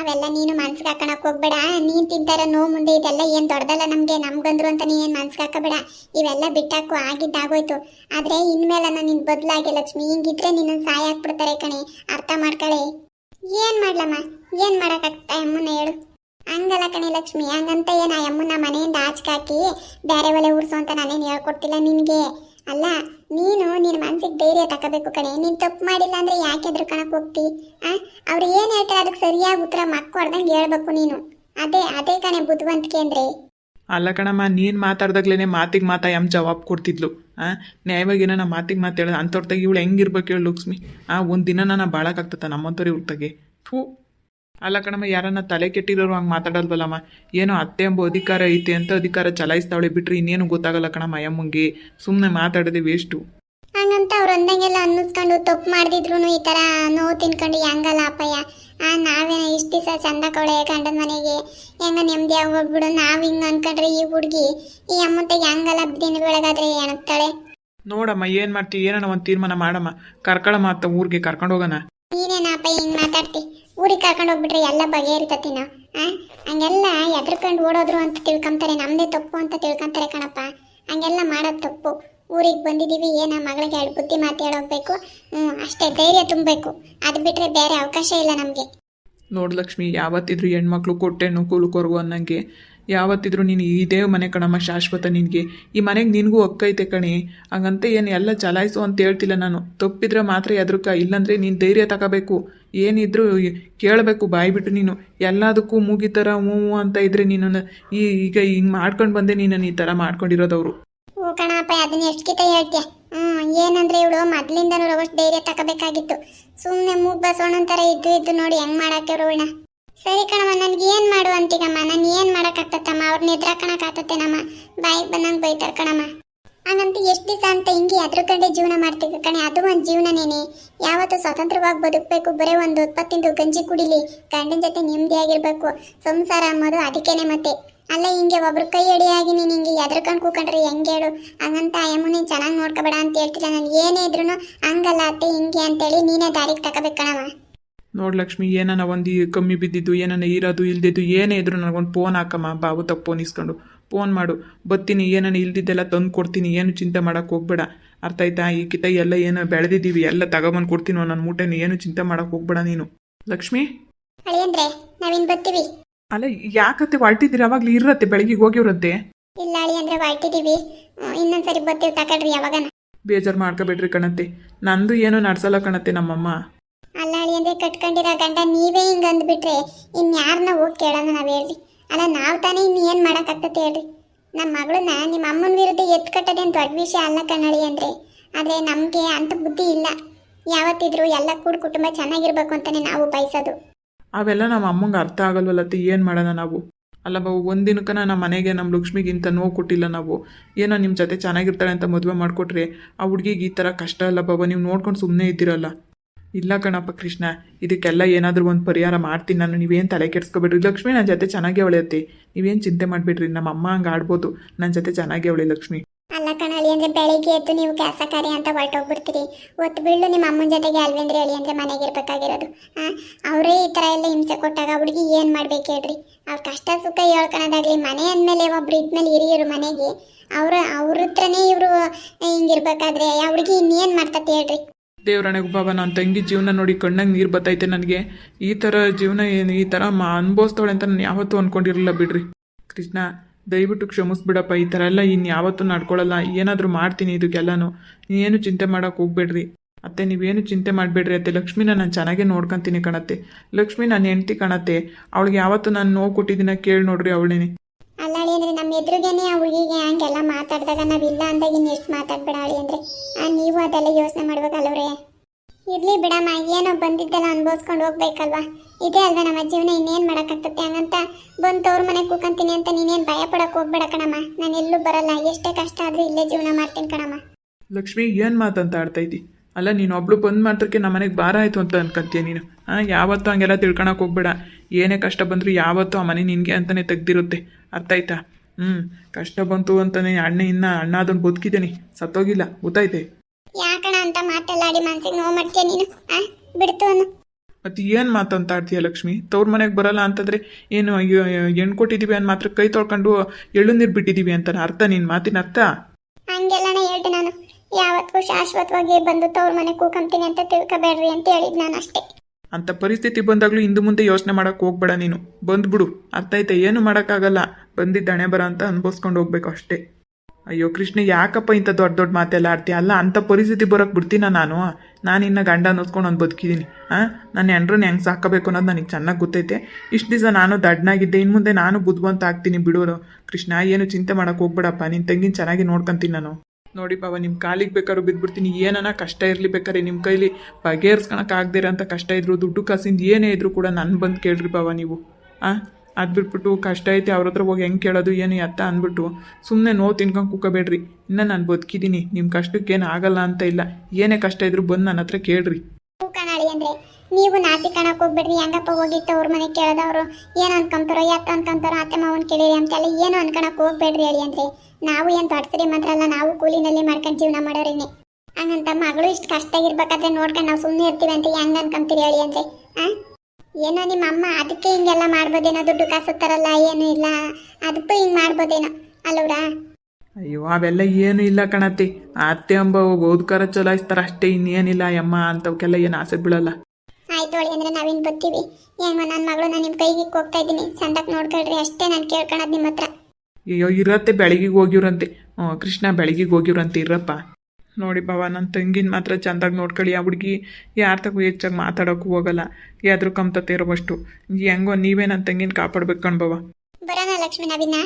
[SPEAKER 1] ಅವೆಲ್ಲ ನೀನು ಮನ್ಸಿಗೆ ಹಾಕೋಣಕ್ ಹೋಗ್ಬೇಡ. ನೀನ್ ತಿಂತಾರ ನೋವು ಮುಂದೆ ಇದೆಲ್ಲ ಏನ್ ದೊಡ್ಡದಲ್ಲ ನಮ್ಗೆ, ನಮ್ಗಂದ್ರು ಅಂತ ನೀನು ಮನ್ಸಿಗೆ ಹಾಕಬೇಡ. ಇವೆಲ್ಲ ಬಿಟ್ಟಾಕು ಆಗಿದ್ದಾಗೋಯ್ತು. ಆದ್ರೆ ಇನ್ಮೇಲೆ ನಿನ್ ಬದಲಾಗಿ ಲಕ್ಷ್ಮಿ, ಹಿಂಗಿದ್ರೆ ನಿನ್ನ ಸಹಾಯ ಹಾಕ್ಬಿಡ್ತಾರೆ ಕಣೆ. ಅರ್ಥ ಮಾಡ್ಕೊಳ್ಳಿ ಏನ್ ಮಾಡ್ಲಮ್ಮ? ಏನ್ ಮಾಡಕ್ಕಾಗ್ತಾ ಅಮ್ಮನ ಹೇಳು? ಹಂಗಲ್ಲ ಕಣೆ ಲಕ್ಷ್ಮಿ, ಹಂಗಂತ ಏನ ಅಮ್ಮನ ಮನೆಯಿಂದ ಆಚೆ ಹಾಕಿ ಬೇರೆ ಒಲೆ ಉರ್ಸು ಅಂತ ನಾನೇನು ಹೇಳ್ಕೊಡ್ತಿಲ್ಲ ನಿನಗೆ. ಅಲ್ಲ ನೀನು ನಿನ್ನ ಮನ್ಸಿಗೆ ಧೈರ್ಯ ತಗೋಬೇಕು ಕಣೆ. ನೀನು ತಪ್ಪು ಮಾಡಿಲ್ಲ ಅಂದ್ರೆ ಯಾಕೆ ಎದ್ರು ಕಣಕ್ ಹೋಗ್ತಿ? ಆ? ಅವ್ರು ಏನು ಹೇಳ್ತಾರೆ ಅದಕ್ಕೆ ಸರಿಯಾಗಿ ಉತ್ತರ ಮಕ್ಕಳ್ದಂಗೆ ಹೇಳ್ಬೇಕು ನೀನು. ಅದೇ ಅದೇ ಕಣೆ ಬುದ್ಧಿವಂತಿಕೆ ಅಂದ್ರೆ.
[SPEAKER 2] ಅಲ್ಲ ಕಣಮ್ಮ, ನೀನು ಮಾತಾಡ್ದಾಗ್ಲೇ ಮಾತಿಗೆ ಮಾತಾ ಎಂ ಜವಾಬ್ ಕೊಡ್ತಿದ್ಲು. ಆ? ನ್ಯಾಯವಾಗಿ ಏನೋ ಮಾತಿಗೆ ಮಾತಾಡೋದು ಅಂತವ್ರ ತಗಿ ಇವಳು ಹೆಂಗಿರ್ಬೇಕು ಹೇಳು ಲಕ್ಷ್ಮಿ. ಆ, ಒಂದು ದಿನ ನಾನು ಬಾಳಕ್ಕಾಗ್ತದ ನಮ್ಮಂಥವ್ರು ಇವ್ರತಾಗೆ ಥೂ. ಅಲ್ಲ ಕಣಮ್ಮ ಯಾರನ್ನ ತಲೆ ಕೆಟ್ಟಿರೋರು ಹಂಗೆ ಮಾತಾಡಲ್ವಲ್ಲಮ್ಮ? ಏನೋ ಅತ್ತೆ ಎಂಬ ಅಧಿಕಾರ ಐತೆ ಅಂತ ಅಧಿಕಾರ ಚಲಾಯಿಸ್ತಾವಳೆ ಬಿಟ್ರೆ ಇನ್ನೇನು ಗೊತ್ತಾಗಲ್ಲ ಕಣಮ್ಮ ಯಮ್ಮಂಗೆ. ಸುಮ್ಮನೆ ಮಾತಾಡದೆ ವೇಸ್ಟು
[SPEAKER 1] ಹಂಗಂತ ಅವ್ರು ಅಂದಂಗೆಲ್ಲ ಅನ್ನಿಸ್ಕೊಂಡು ತಪ್ಪು ಮಾಡ್ದಿದ್ರು ಈ ಥರ ನೋವು ತಿನ್ಕೊಂಡು ಹೆಂಗಲ್ಲ ಅಪ್ಪಯ್ಯ. ಆ ನಾವೇನ ಇಷ್ಟು ದಿವಸ ಚಂದ ಕೊಳೆ ಗಂಡನ ಮನೆಗೆ ಹೆಂಗ ನೆಮ್ಮದಿಯಾಗಿ ಹೋಗ್ಬಿಡು ನಾವು ಹಿಂಗೆ ಅನ್ಕೊಂಡ್ರೆ ಈ ಹುಡುಗಿ ಈ ಅಮ್ಮತ್ತೆ ಹೆಂಗಲ್ಲ ದಿನ ಬೆಳಗಾದ್ರೆ
[SPEAKER 2] ನೋಡಮ್ಮ ಏನು ಮಾಡ್ತಿ? ಏನೋ ಒಂದು ತೀರ್ಮಾನ ಮಾಡಮ್ಮ. ಕರ್ಕೊಳಮ್ಮ ಅತ್ತ ಊರಿಗೆ ಕರ್ಕೊಂಡು ಹೋಗೋಣ.
[SPEAKER 1] ನೀನೇನಪ್ಪ ಹಿಂಗ್ ಮಾತಾಡ್ತಿ? ಊರಿಗೆ ಕರ್ಕೊಂಡು ಹೋಗ್ಬಿಟ್ರೆ ಎಲ್ಲ ಬಗೆ ಇರ್ತತಿನ ಆ? ಹಂಗೆಲ್ಲ ಎದ್ರಕೊಂಡು ಓಡೋದ್ರು ಅಂತ ತಿಳ್ಕೊಂತಾರೆ, ನಮ್ದೇ ತಪ್ಪು ಅಂತ ತಿಳ್ಕೊಂತಾರೆ ಕಣಪ್ಪ. ಹಂಗೆಲ್ಲ ಮಾಡೋದು ತಪ್ಪು. ಊರಿಗೆ ಬಂದಿದ್ದೀವಿ ಏನ ಮಗಳಿಗೆ ಎರಡು ಬುದ್ಧಿ ಮಾತು ಹೇಳೋಗ್ಬೇಕು. ಹ್ಞೂ ಅಷ್ಟೇ ಧೈರ್ಯ ತುಂಬಬೇಕು. ಅದು ಬಿಟ್ಟರೆ ಬೇರೆ ಅವಕಾಶ ಇಲ್ಲ ನಮಗೆ.
[SPEAKER 2] ನೋಡು ಲಕ್ಷ್ಮಿ, ಯಾವತ್ತಿದ್ರು ಹೆಣ್ಮಕ್ಳು ಕೊಟ್ಟೆಣ್ಣು ಕೂಲು ಕೊರಗು ಅನ್ನಂಗೆ. ಯಾವತ್ತಿದ್ರು ನೀನು ಇದೇ ಮನೆ ಕಣಮ್ಮ, ಶಾಶ್ವತ ನಿನಗೆ. ಈ ಮನೆಗೆ ನಿನಗೂ ಒಕ್ಕೈತೆ ಕಣಿ. ಹಂಗಂತ ಏನು ಎಲ್ಲ ಚಲಾಯಿಸು ಅಂತ ಹೇಳ್ತಿಲ್ಲ ನಾನು. ತಪ್ಪಿದ್ರೆ ಮಾತ್ರ ಎದ್ರಕ ಇಲ್ಲಾಂದ್ರೆ ನೀನು ಧೈರ್ಯ ತಗೋಬೇಕು. ಏನಿದ್ರು ಕೇಳಬೇಕು ಬಾಯ್ಬಿಟ್ಟು ನೀನು. ಎಲ್ಲದಕ್ಕೂ ಮುಗಿತರ ಹ್ಞೂ ಹ್ಞೂ ಅಂತ ಇದ್ರೆ ನೀನು ಈ, ಈಗ ಹಿಂಗೆ ಮಾಡ್ಕೊಂಡು ಬಂದೆ ನೀನು ಈ ಥರ ಮಾಡ್ಕೊಂಡಿರೋದವರು
[SPEAKER 1] ಓ ಕಣಪ್ಪ, ಅದನ್ನ ಎಷ್ಟು ಕಿತ ಹೇಳ್ತೀಯ? ಹ್ಞೂ, ಏನಂದ್ರೆ ಇವಳು ಮೊದಲಿಂದನೂ ರವಷ್ಟು ಧೈರ್ಯ ತಗೋಬೇಕಾಗಿತ್ತು. ಸುಮ್ಮನೆ ಮೂಗ್ ಬಸವಣ್ಣ ಥರ ಇದ್ದು ಇದ್ದು ನೋಡಿ ಹೆಂಗ್ ಮಾಡಕ್ಕೆ ಅವಳನ್ನ ಸರಿ ಕಣಮ್ಮ, ನನಗೆ ಏನು ಮಾಡು ಅಂತೀಗಮ್ಮ? ನಾನು ಏನು ಮಾಡೋಕ್ಕಾಗ್ತತ್ತಮ್ಮ ಅವ್ರನ್ನ ಎದುರಾಕಣಕ್ಕಾಗ್ತತೆ ನಮ್ಮ ಬಾಯಿಗೆ ಬಂದಂಗೆ ಬೈತಾರೆ ಕಣಮ್ಮ. ಹಂಗಂತ ಎಷ್ಟು ದಿವಸ ಅಂತ ಹಿಂಗೆ ಎದ್ರುಕಂಡೆ ಜೀವನ ಮಾಡ್ತೀವಿ ಕಣೆ. ಅದು ಒಂದು ಜೀವನನೇನೆ. ಯಾವತ್ತು ಸ್ವತಂತ್ರವಾಗಿ ಬದುಕಬೇಕು. ಬರೀ ಒಂದು ಉತ್ಪತ್ತಿಂದು ಗಂಜಿ ಕುಡಿಲಿ. ಗಂಡನ ಜೊತೆ ನೆಮ್ಮದಿಯಾಗಿರ್ಬೇಕು. ಸಂಸಾರ ಅನ್ನೋದು ಅದಕ್ಕೇನೆ ಮತ್ತೆ. ಅಲ್ಲ ಹಿಂಗೆ ಒಬ್ರು ಕೈ ಅಡಿಯಾಗಿ ನೀನು ಹಿಂಗೆ ಎದ್ರಕೊಂಡು ಕೂಕೊಂಡ್ರೆ ಹೆಂಗೆ ಹೇಳು? ಹಂಗಂತ ಅಯ್ಯಮ್ಮ ನೀನು ಚೆನ್ನಾಗಿ ನೋಡ್ಕೋಬೇಡ ಅಂತ ಹೇಳ್ತಿಲ್ಲ ನಾನು. ಏನೇ ಇದ್ರು ಹಂಗಲ್ಲ ಅತ್ತೆ, ಹಿಂಗೆ ಅಂತೇಳಿ ನೀನೇ ದಾರಿಗೆ ತಗೋಬೇಕು ಕಣಮ್ಮ
[SPEAKER 2] ನೋಡ್ ಲಕ್ಷ್ಮಿ, ಏನನ ಒಂದು ಕಮ್ಮಿ ಬಿದ್ದಿದ್ದು, ಏನನ ಇರೋದು, ಇಲ್ದಿದ್ದು, ಏನೇ ಇದ್ರು ನನಗೊಂದು ಫೋನ್ ಹಾಕಮ್ಮ. ಬಾವು ತಪ್ಪು ಫೋನ್ ಇಸ್ಕೊಂಡು ಫೋನ್ ಮಾಡು. ಬತ್ತೀನಿ ಏನೇನು ಇಲ್ದಿದ್ದೆಲ್ಲ ತಂದು ಕೊಡ್ತೀನಿ ಏನು ಚಿಂತೆ ಮಾಡೋಕೆ ಹೋಗ್ಬೇಡ. ಅರ್ಥ ಆಯ್ತಾ? ಈ ಕಿತ ಎಲ್ಲ ಏನು ಬೆಳೆದಿದ್ದೀವಿ ಎಲ್ಲ ತಗೊಂಬಂದು ಕೊಡ್ತೀನೋ ನನ್ನ ಮೂಟೆನ ಏನು ಚಿಂತೆ ಮಾಡೋಕೆ ಹೋಗ್ಬೇಡ ನೀನು. ಲಕ್ಷ್ಮಿ?
[SPEAKER 1] ಅಳಿಯಂದ್ರೆ ನಾವಿನ್ ಬರ್ತೀವಿ.
[SPEAKER 2] ಅಲ್ಲ ಯಾಕತ್ತೆ ಹೊರಟಿದ್ದೀರಿ ಅವಾಗಲೂ ಇರತ್ತೆ ಬೆಳಗ್ಗೆ ಹೋಗಿರತ್ತೆ
[SPEAKER 1] ಇಲ್ಲ ಅಳಿಯಂದ್ರೆ ಹೊರಟಿದ್ದೀವಿ ಇನ್ನೊಂದ್ಸರಿ ಬರ್ತೀವಿ ತಕಡ್ರಿ ಯಾವಾಗನ.
[SPEAKER 2] ಬೇಜಾರು ಮಾಡ್ಕೋಬೇಡ್ರಿ ಕಣತ್ತೆ. ನಂದು ಏನು ನಡ್ಸಲ್ಲ ಕಣತ್ತೆ ನಮ್ಮಮ್ಮ.
[SPEAKER 1] ಅಲ್ಲ ಅಳಿಯಂದ್ರೆ ಕಟ್ಕೊಂಡಿರೋ ಗಂಡ ನೀವೇ ಹಿಂಗೆ ಅಂದ್ಬಿಟ್ರೆ ಇನ್ಯಾರನ್ನ ಹೋಗಿ ಕೇಳೋಣ ನಾವು ಹೇಳ್ರಿ. ಅಲ್ಲ, ನಾವು ತಾನೇ ಇನ್ನು ಏನು ಮಾಡೋಕ್ಕಾಗ್ತದೆ ಹೇಳ್ರಿ. ನಮ್ಮ ಮಗಳನ್ನ ನಿಮ್ಮ ಅಮ್ಮನ ವಿರುದ್ಧ ಎತ್ತು ಕಟ್ಟೋದೇನು ದೊಡ್ಡ ವಿಷಯ ಅಲ್ಲ ಕನ್ನಡಿ ಅಂದ್ರೆ. ಆದರೆ ನಮಗೆ ಅಂಥ ಬುದ್ಧಿ ಇಲ್ಲ. ಯಾವತ್ತಿದ್ರು ಎಲ್ಲ ಕೂಡ ಕುಟುಂಬ ಚೆನ್ನಾಗಿರ್ಬೇಕು ಅಂತಾನೆ ನಾವು ಬಯಸೋದು.
[SPEAKER 2] ಅವೆಲ್ಲ ನಮ್ಮ ಅಮ್ಮಂಗೆ ಅರ್ಥ ಆಗಲ್ವಲ್ಲತ್ತೆ ಏನು ಮಾಡೋಣ ನಾವು? ಅಲ್ಲ ಬಾವು ಒಂದಿನಕ್ಕನ ನಮ್ಮ ಮನೆಗೆ ನಮ್ಮ ಲಕ್ಷ್ಮಿಗೆ ಇಂಥ ನೋವು ಕೊಟ್ಟಿಲ್ಲ ನಾವು. ಏನೋ ನಿಮ್ಮ ಜೊತೆ ಚೆನ್ನಾಗಿರ್ತಾಳೆ ಅಂತ ಮದುವೆ ಮಾಡಿಕೊಟ್ರೆ ಆ ಹುಡುಗಿಗೆ ಈ ಥರ ಕಷ್ಟ ಅಲ್ಲ ಬಾಬಾ ನೀವು ನೋಡ್ಕೊಂಡು ಸುಮ್ಮನೆ ಇದ್ದೀರಲ್ಲ. ಇಲ್ಲ ಕಣಪ್ಪ ಕೃಷ್ಣ, ಇದಕ್ಕೆಲ್ಲ ಏನಾದರೂ ಒಂದು ಪರಿಹಾರ ಮಾಡ್ತೀನಿ ನಾನು, ನೀವೇನು ತಲೆ ಕೆಡ್ಸ್ಕೊಬೇಡ್ರಿ. ಲಕ್ಷ್ಮಿ ನನ್ನ ಜೊತೆ ಚೆನ್ನಾಗಿ ಅವಳೆಯತ್ತೆ ನೀವೇನು ಚಿಂತೆ ಮಾಡಿಬಿಡ್ರಿ ನಮ್ಮ ಅಮ್ಮ ಹಂಗೆ ಆಡ್ಬೋದು. ನನ್ನ ಜೊತೆ ಚೆನ್ನಾಗಿ ಅವಳೆ ಲಕ್ಷ್ಮಿ.
[SPEAKER 1] ಅಲ್ಲ ಕಣಳಿ ಅಂದ್ರೆ ಬೆಳಿಗ್ಗೆ ಎದ್ದು ನೀವು ಕೆಲಸ ಕಾರ್ಯ ಅಂತ ಹೊರಟೋಗ್ಬಿಡ್ತೀರಿ. ಒತ್ತು ಬೀಳು ನಿಮ್ಮ ಅಮ್ಮನ ಜೊತೆಗೆ ಅಲ್ವೇಂದ್ರೆ ಹೇಳಿ ಅಂದ್ರೆ ಮನೆಗೆ ಇರ್ಬೇಕಾಗಿರೋದು. ಅವರೇ ಈ ಥರ ಎಲ್ಲ ಹಿಂಸೆ ಕೊಟ್ಟಾಗ ಹುಡುಗಿ ಏನು ಮಾಡ್ಬೇಕು ಹೇಳ್ರಿ? ಅವ್ರ ಕಷ್ಟ ಸುಖ ಹೇಳ್ಕೊಳೋದಾಗ್ಲಿ ಮನೆ ಅಂದಮೇಲೆ ಒಬ್ರು ಇದ್ಮೇಲೆ ಹಿರಿಯರು ಮನೆಗೆ, ಅವ್ರ ಅವ್ರ ಹತ್ರನೇ ಇವರು ಹಿಂಗಿರ್ಬೇಕಾದ್ರೆ ಹುಡುಗಿ ಇನ್ನೇನು ಮಾಡ್ತತಿ ಹೇಳ್ರಿ?
[SPEAKER 2] ದೇವ್ರಣೆಗೆ ಬಾಬಾ ನನ್ನ ತಂಗಿ ಜೀವನ ನೋಡಿ ಕಣ್ಣಂಗೆ ನೀರು ಬತ್ತೈತೆ ನನಗೆ. ಈ ಥರ ಜೀವನ ಏನು ಈ ಥರ ಮಾ ಅನುಭವಿಸ್ತಾಳೆ ಅಂತ ನಾನು ಯಾವತ್ತೂ ಅಂದ್ಕೊಂಡಿರಲಿಲ್ಲ ಬಿಡ್ರಿ. ಕೃಷ್ಣ, ದಯವಿಟ್ಟು ಕ್ಷಮಿಸ್ಬಿಡಪ್ಪ, ಈ ಥರ ಎಲ್ಲ ಇನ್ನು ಯಾವತ್ತೂ ನಡ್ಕೊಳ್ಳಲ್ಲ ಏನಾದರೂ ಮಾಡ್ತೀನಿ ಇದಕ್ಕೆಲ್ಲನೂ. ನೀನೇನು ಚಿಂತೆ ಮಾಡೋಕೆ ಹೋಗ್ಬೇಡ್ರಿ. ಅತ್ತೆ, ನೀವೇನು ಚಿಂತೆ ಮಾಡಬೇಡ್ರಿ ಅತ್ತೆ. ಲಕ್ಷ್ಮಿನ ನಾನು ಚೆನ್ನಾಗೇ ನೋಡ್ಕೊತೀನಿ ಕಣತ್ತೆ. ಲಕ್ಷ್ಮಿ ನನ್ನ ಹೆಂಡ್ತಿ ಕಣತ್ತೆ. ಅವಳಿಗೆ ಯಾವತ್ತೂ ನಾನು ನೋವು ಕೊಟ್ಟಿದ್ದೀನ ಕೇಳಿ ನೋಡ್ರಿ ಅವಳೇನೆ.
[SPEAKER 1] ಅಲ್ಲ ಅಳಿ ಅಂದ್ರೆ ನಮ್ಮ ಎದುರುಗೇನೆ ಆ ಹುಡುಗಿಗೆ ಹಂಗೆಲ್ಲ ಮಾತಾಡಿದಾಗ ನಾವಿಲ್ಲ ಅಂದಾಗ ಇನ್ನು ಎಷ್ಟು ಮಾತಾಡ್ಬಿಡಾಳಿ ಅಂದ್ರೆ? ಆ, ನೀವು ಅದೆಲ್ಲ ಯೋಚನೆ ಮಾಡ್ಬೇಕಲ್ಲವ್ರೆ ಇರ್ಲಿ ಬಿಡಮ್ಮ ಏನೋ ಬಂದಿದ್ದೆಲ್ಲ ಅನ್ಭವಿಸ್ಕೊಂಡು ಹೋಗ್ಬೇಕಲ್ವಾ? ಇದೇ ಅಲ್ವಾ ನಮ್ಮ ಜೀವನ ಇನ್ನೇನು ಮಾಡೋಕ್ಕಾಗ್ತದೆ ಹಂಗಂತ? ಬಂದು ತವ್ರ ಮನೆಗೆ ಕೂಕಂತೀನಿ ಅಂತ ನೀನೇನು ಭಯ ಪಡಕ್ ಹೋಗ್ಬೇಡ ಕಣಮ್ಮ. ನಾನು ಎಲ್ಲೂ ಬರಲ್ಲ ಎಷ್ಟೇ ಕಷ್ಟ ಆದರೂ ಇಲ್ಲೇ ಜೀವನ ಮಾಡ್ತೀನಿ ಕಣಮ್ಮ.
[SPEAKER 2] ಲಕ್ಷ್ಮಿ ಏನು ಮಾತಂತ ಆಡ್ತಾ ಇದ್ದಿ? ಅಲ್ಲ ನೀನು ಒಬ್ಳು ಬಂದ್ ಮಾತ್ರಕ್ಕೆ ನಮ್ಮ ಮನೆಗೆ ಭಾರ ಆಯ್ತು ಅಂತ ಅನ್ಕಂತೀಯ ನೀನು? ಯಾವತ್ತೂ ಹಂಗೆಲ್ಲ ತಿಳ್ಕೊಳಕ್ಕೆ ಹೋಗ್ಬೇಡ. ಏನೇ ಕಷ್ಟ ಬಂದರೂ ಯಾವತ್ತೂ ಆ ಮನೆ ನಿನಗೆ ಅಂತಾನೆ ತೆಗ್ದಿರುತ್ತೆ. ಅರ್ಥ ಆಯ್ತಾ? ಹ್ಞೂ ಕಷ್ಟ ಬಂತು ಅಂತಾನೆ ಅಣ್ಣ ಇನ್ನ ಅಣ್ಣ ಅದನ್ನು ಬದುಕಿದ್ದೀನಿ ಸತ್ತೋಗಿಲ್ಲ ಗೊತ್ತಾಯ್ತೆ.
[SPEAKER 1] ಯಾಕಣ ಅಂತ ಮಾತೆಲ್ಲಾಡಿ ಮನ್ಸಿಗೆ ನೋವು ಮಾಡ್ತೀಯ ನೀನು? ಆ ಬಿಡ್ತು ಅನ್ನು.
[SPEAKER 2] ಮತ್ತು ಏನು ಮಾತಂತ ಆಡ್ತೀಯ ಲಕ್ಷ್ಮಿ? ತವ್ರ ಮನೆಗೆ ಬರಲ್ಲ ಅಂತಂದರೆ ಏನು ಹೆಣ್ಣು ಕೊಟ್ಟಿದ್ದೀವಿ ಅಂತ ಮಾತ್ರ ಕೈ ತೊಳ್ಕೊಂಡು ಎಳ್ಳು ನೀರ್ ಬಿಟ್ಟಿದ್ದೀವಿ ಅಂತಾನೆ ಅರ್ಥ ನಿನ್ನ ಮಾತಿನ ಅರ್ಥ?
[SPEAKER 1] ಹಂಗೆಲ್ಲನೇ ಹೇಳ್ದೆ ನಾನು. ಯಾವತ್ತೂ ಶಾಶ್ವತವಾಗಿ ಬಂದು ತವ್ರ ಮನೆ ಕೂಕಂತೀನಿ ಅಂತ ತಿಳ್ಕೊಬೇಡ್ರಿ ಅಂತ ಹೇಳಿದ್ ನಾನು ಅಷ್ಟೇ
[SPEAKER 2] ಅಂಥ ಪರಿಸ್ಥಿತಿ ಬಂದಾಗಲೂ ಹಿಂದೆ ಮುಂದೆ ಯೋಚನೆ ಮಾಡೋಕೆ ಹೋಗ್ಬೇಡ ನೀನು. ಬಂದ್ಬಿಡು ಅರ್ಥ ಆಯ್ತಾ? ಏನು ಮಾಡೋಕ್ಕಾಗಲ್ಲ. ಹಣೆ ಬರ ಅಂತ ಅನ್ಭವಿಸ್ಕೊಂಡು ಹೋಗ್ಬೇಕು ಅಷ್ಟೇ. ಅಯ್ಯೋ ಕೃಷ್ಣ, ಯಾಕಪ್ಪ ಇಂಥ ದೊಡ್ಡ ದೊಡ್ಡ ಮಾತೆಲ್ಲ ಆಡ್ತೀಯ? ಅಲ್ಲ, ಅಂಥ ಪರಿಸ್ಥಿತಿ ಬರೋಕ್ಕೆ ಬಿಡ್ತೀನ ನಾನು? ನಾನು ಇನ್ನು ಗಂಡ ಅನ್ನೋಸ್ಕೊಂಡು ಒಂದು ಬದುಕಿದ್ದೀನಿ ಹಾಂ ನನ್ನ ಹೆಂಡ್ರನ್ನ ಹೆಂಗೆ ಸಾಕಬೇಕು ಅನ್ನೋದು ನನಗೆ ಚೆನ್ನಾಗಿ ಗೊತ್ತೈತೆ. ಇಷ್ಟು ದಿವಸ ನಾನು ದಡ್ಡನಾಗಿದ್ದೆ ಇನ್ನು ಮುಂದೆ ನಾನು ಬುದ್ಧಿವಂತ ಆಗ್ತೀನಿ ಬಿಡೋರು. ಕೃಷ್ಣ, ಏನು ಚಿಂತೆ ಮಾಡೋಕೆ ಹೋಗ್ಬೇಡಪ್ಪ. ನಿನ್ನ ತಂಗಿನ ಚೆನ್ನಾಗಿ ನೋಡ್ಕೊಂತೀನಿ ನಾನು. ನೋಡಿ ಬಾಬಾ ನಿಮ್ಮ ಕಾಲಿಗೆ ಬೇಕಾದ್ರು ಬಿದ್ದುಬಿಡ್ತೀನಿ ಏನನ ಕಷ್ಟ ಇರಲಿ ಬೇಕಾದ್ರೆ ನಿಮ್ಮ ಕೈಲಿ ಬಗೆಹರಿಸ್ಕೊಳಕ್ಕೆ ಆಗದಿರ ಅಂತ ಕಷ್ಟ ಇದ್ರು, ದುಡ್ಡು ಕಾಸಿಂದ ಏನೇ ಇದ್ರು ಕೂಡ ನನ್ನ ಬಂದು ಕೇಳ್ರಿ ಬಾಬಾ ನೀವು. ಆ? ಅದು ಬಿಟ್ಬಿಟ್ಟು ಕಷ್ಟ ಐತೆ, ಅವ್ರ ಹತ್ರ ಹೋಗಿ ಹೆಂಗೆ ಕೇಳೋದು, ಏನು ಅತ್ತ ಅಂದ್ಬಿಟ್ಟು ಸುಮ್ಮನೆ ನೋವು ತಿನ್ಕೊಂಡು ಕೂಕೋಬೇಡ್ರಿ. ಇನ್ನು ನಾನು ಬದುಕಿದ್ದೀನಿ ನಿಮ್ಮ ಕಷ್ಟಕ್ಕೇನು ಆಗಲ್ಲ ಅಂತ ಇಲ್ಲ. ಏನೇ ಕಷ್ಟ ಇದ್ರು ಬಂದು ನನ್ನ ಹತ್ರ ಕೇಳ್ರಿ.
[SPEAKER 1] ನೀವು ನಾಸಿ ಕಾಣಕ್ಕೆ ಹೋಗ್ಬೇಡ್ರಿ. ಹೆಂಗಪ್ಪ ಹೋಗಿ ಅವ್ರ ಮನೆ ಕೇಳದವ್ರು? ಏನು ಅನ್ಕೊಂತಾರೋ ಯಾಕೆ ಅನ್ಕೊಂತಾರೋ ಅತ್ತೆ ಮಾವನ್ ಕೇಳಿರಿ ಅಂತೆಲ್ಲ ಏನು ಅನ್ಕೊಳಕ್ಕೆ ಹೋಗ್ಬೇಡ್ರಿ ಹೇಳಿ ಅಂದ್ರೆ. ನಾವು ಏನು ದೊಡ್ಡ ಸರಿ ಮಾತ್ರ ಅಲ್ಲ, ನಾವು ಕೂಲಿನಲ್ಲಿ ಮಾಡ್ಕೊಂಡು ಜೀವನ ಮಾಡೋರೇನೆ. ಹಂಗಂತ ಮಗಳು ಇಷ್ಟು ಕಷ್ಟ ಇರ್ಬೇಕಾದ್ರೆ ನೋಡ್ಕೊಂಡು ನಾವು ಸುಮ್ಮನೆ ಇರ್ತೀವಿ ಅಂತ ಹೆಂಗ್ ಅನ್ಕೊಂತೀರಿ ಹೇಳಿ ಅಂದ್ರೆ, ಆ? ಏನೋ ನಿಮ್ಮ ಅಮ್ಮ ಅದಕ್ಕೆ ಹಿಂಗೆಲ್ಲ ಮಾಡ್ಬೋದೇನೋ, ದುಡ್ಡು ಕಾಸುತ್ತಾರಲ್ಲ, ಏನು ಇಲ್ಲ. ಅದಕ್ಕೂ ಹಿಂಗೆ ಮಾಡ್ಬೋದೇನೋ. ಅಲ್ಲವ್ರಾ?
[SPEAKER 2] ಅಯ್ಯೋ, ಅವೆಲ್ಲ ಏನು ಇಲ್ಲ ಕಣತಿ. ಅತ್ತೆ ಅಂಬ ಓದ್ಕಾರ ಚಲಾಯಿಸ್ತಾರ ಅಷ್ಟೇ, ಇನ್ನೇನಿಲ್ಲ ಅಮ್ಮ ಅಂತವಕ್ಕೆಲ್ಲ ಏನು ಆಸೆ ಬೀಳಲ್ಲ.
[SPEAKER 1] ಆಯ್ತು ಹೇಳಿ ಅಂದ್ರೆ ನಾವಿನ್ ಬರ್ತೀವಿ. ಏನೋ ನನ್ನ ಮಗಳು ನಾನು ನಿಮ್ಮ ಕೈಗೆ ಹೋಗ್ತಾ ಇದ್ದೀನಿ. ಸಂದಕ್ಕೆ ನೋಡ್ಕೊಳ್ರಿ. ಅಷ್ಟೇ ನಾನು ಕೇಳ್ಕೊಳೋದು ನಿಮ್ಮ ಹತ್ರ.
[SPEAKER 2] ಅಯ್ಯೋ ಇರತ್ತೆ ಬೆಳಗಿಗೆ ಹೋಗಿವ್ರಂತೆ. ಹ್ಞೂ ಕೃಷ್ಣ ಬೆಳಗಿಗೆ ಹೋಗಿವ್ರಂತೆ. ಇರಪ್ಪ. ನೋಡಿ ಬಾವ ನನ್ನ ತಂಗಿನ ಮಾತ್ರ ಚಂದಾಗ್ ನೋಡ್ಕೊಳ್ಳಿ. ಆ ಹುಡುಗಿ ಯಾರ ತಗೋ ಹೆಚ್ಚಾಗಿ ಮಾತಾಡೋಕ್ಕೂ ಹೋಗಲ್ಲ. ಯಾದ್ರೂ ಕಮ್ತತೆ ಇರೋವಷ್ಟು. ಹೆಂಗೋ ನೀವೇ ನನ್ನ ತಂಗಿನ ಕಾಪಾಡ್ಬೇಕು ಕಣ್ಬವ
[SPEAKER 1] ಬರೋಣ ಲಕ್ಷ್ಮೀ ನವೀನ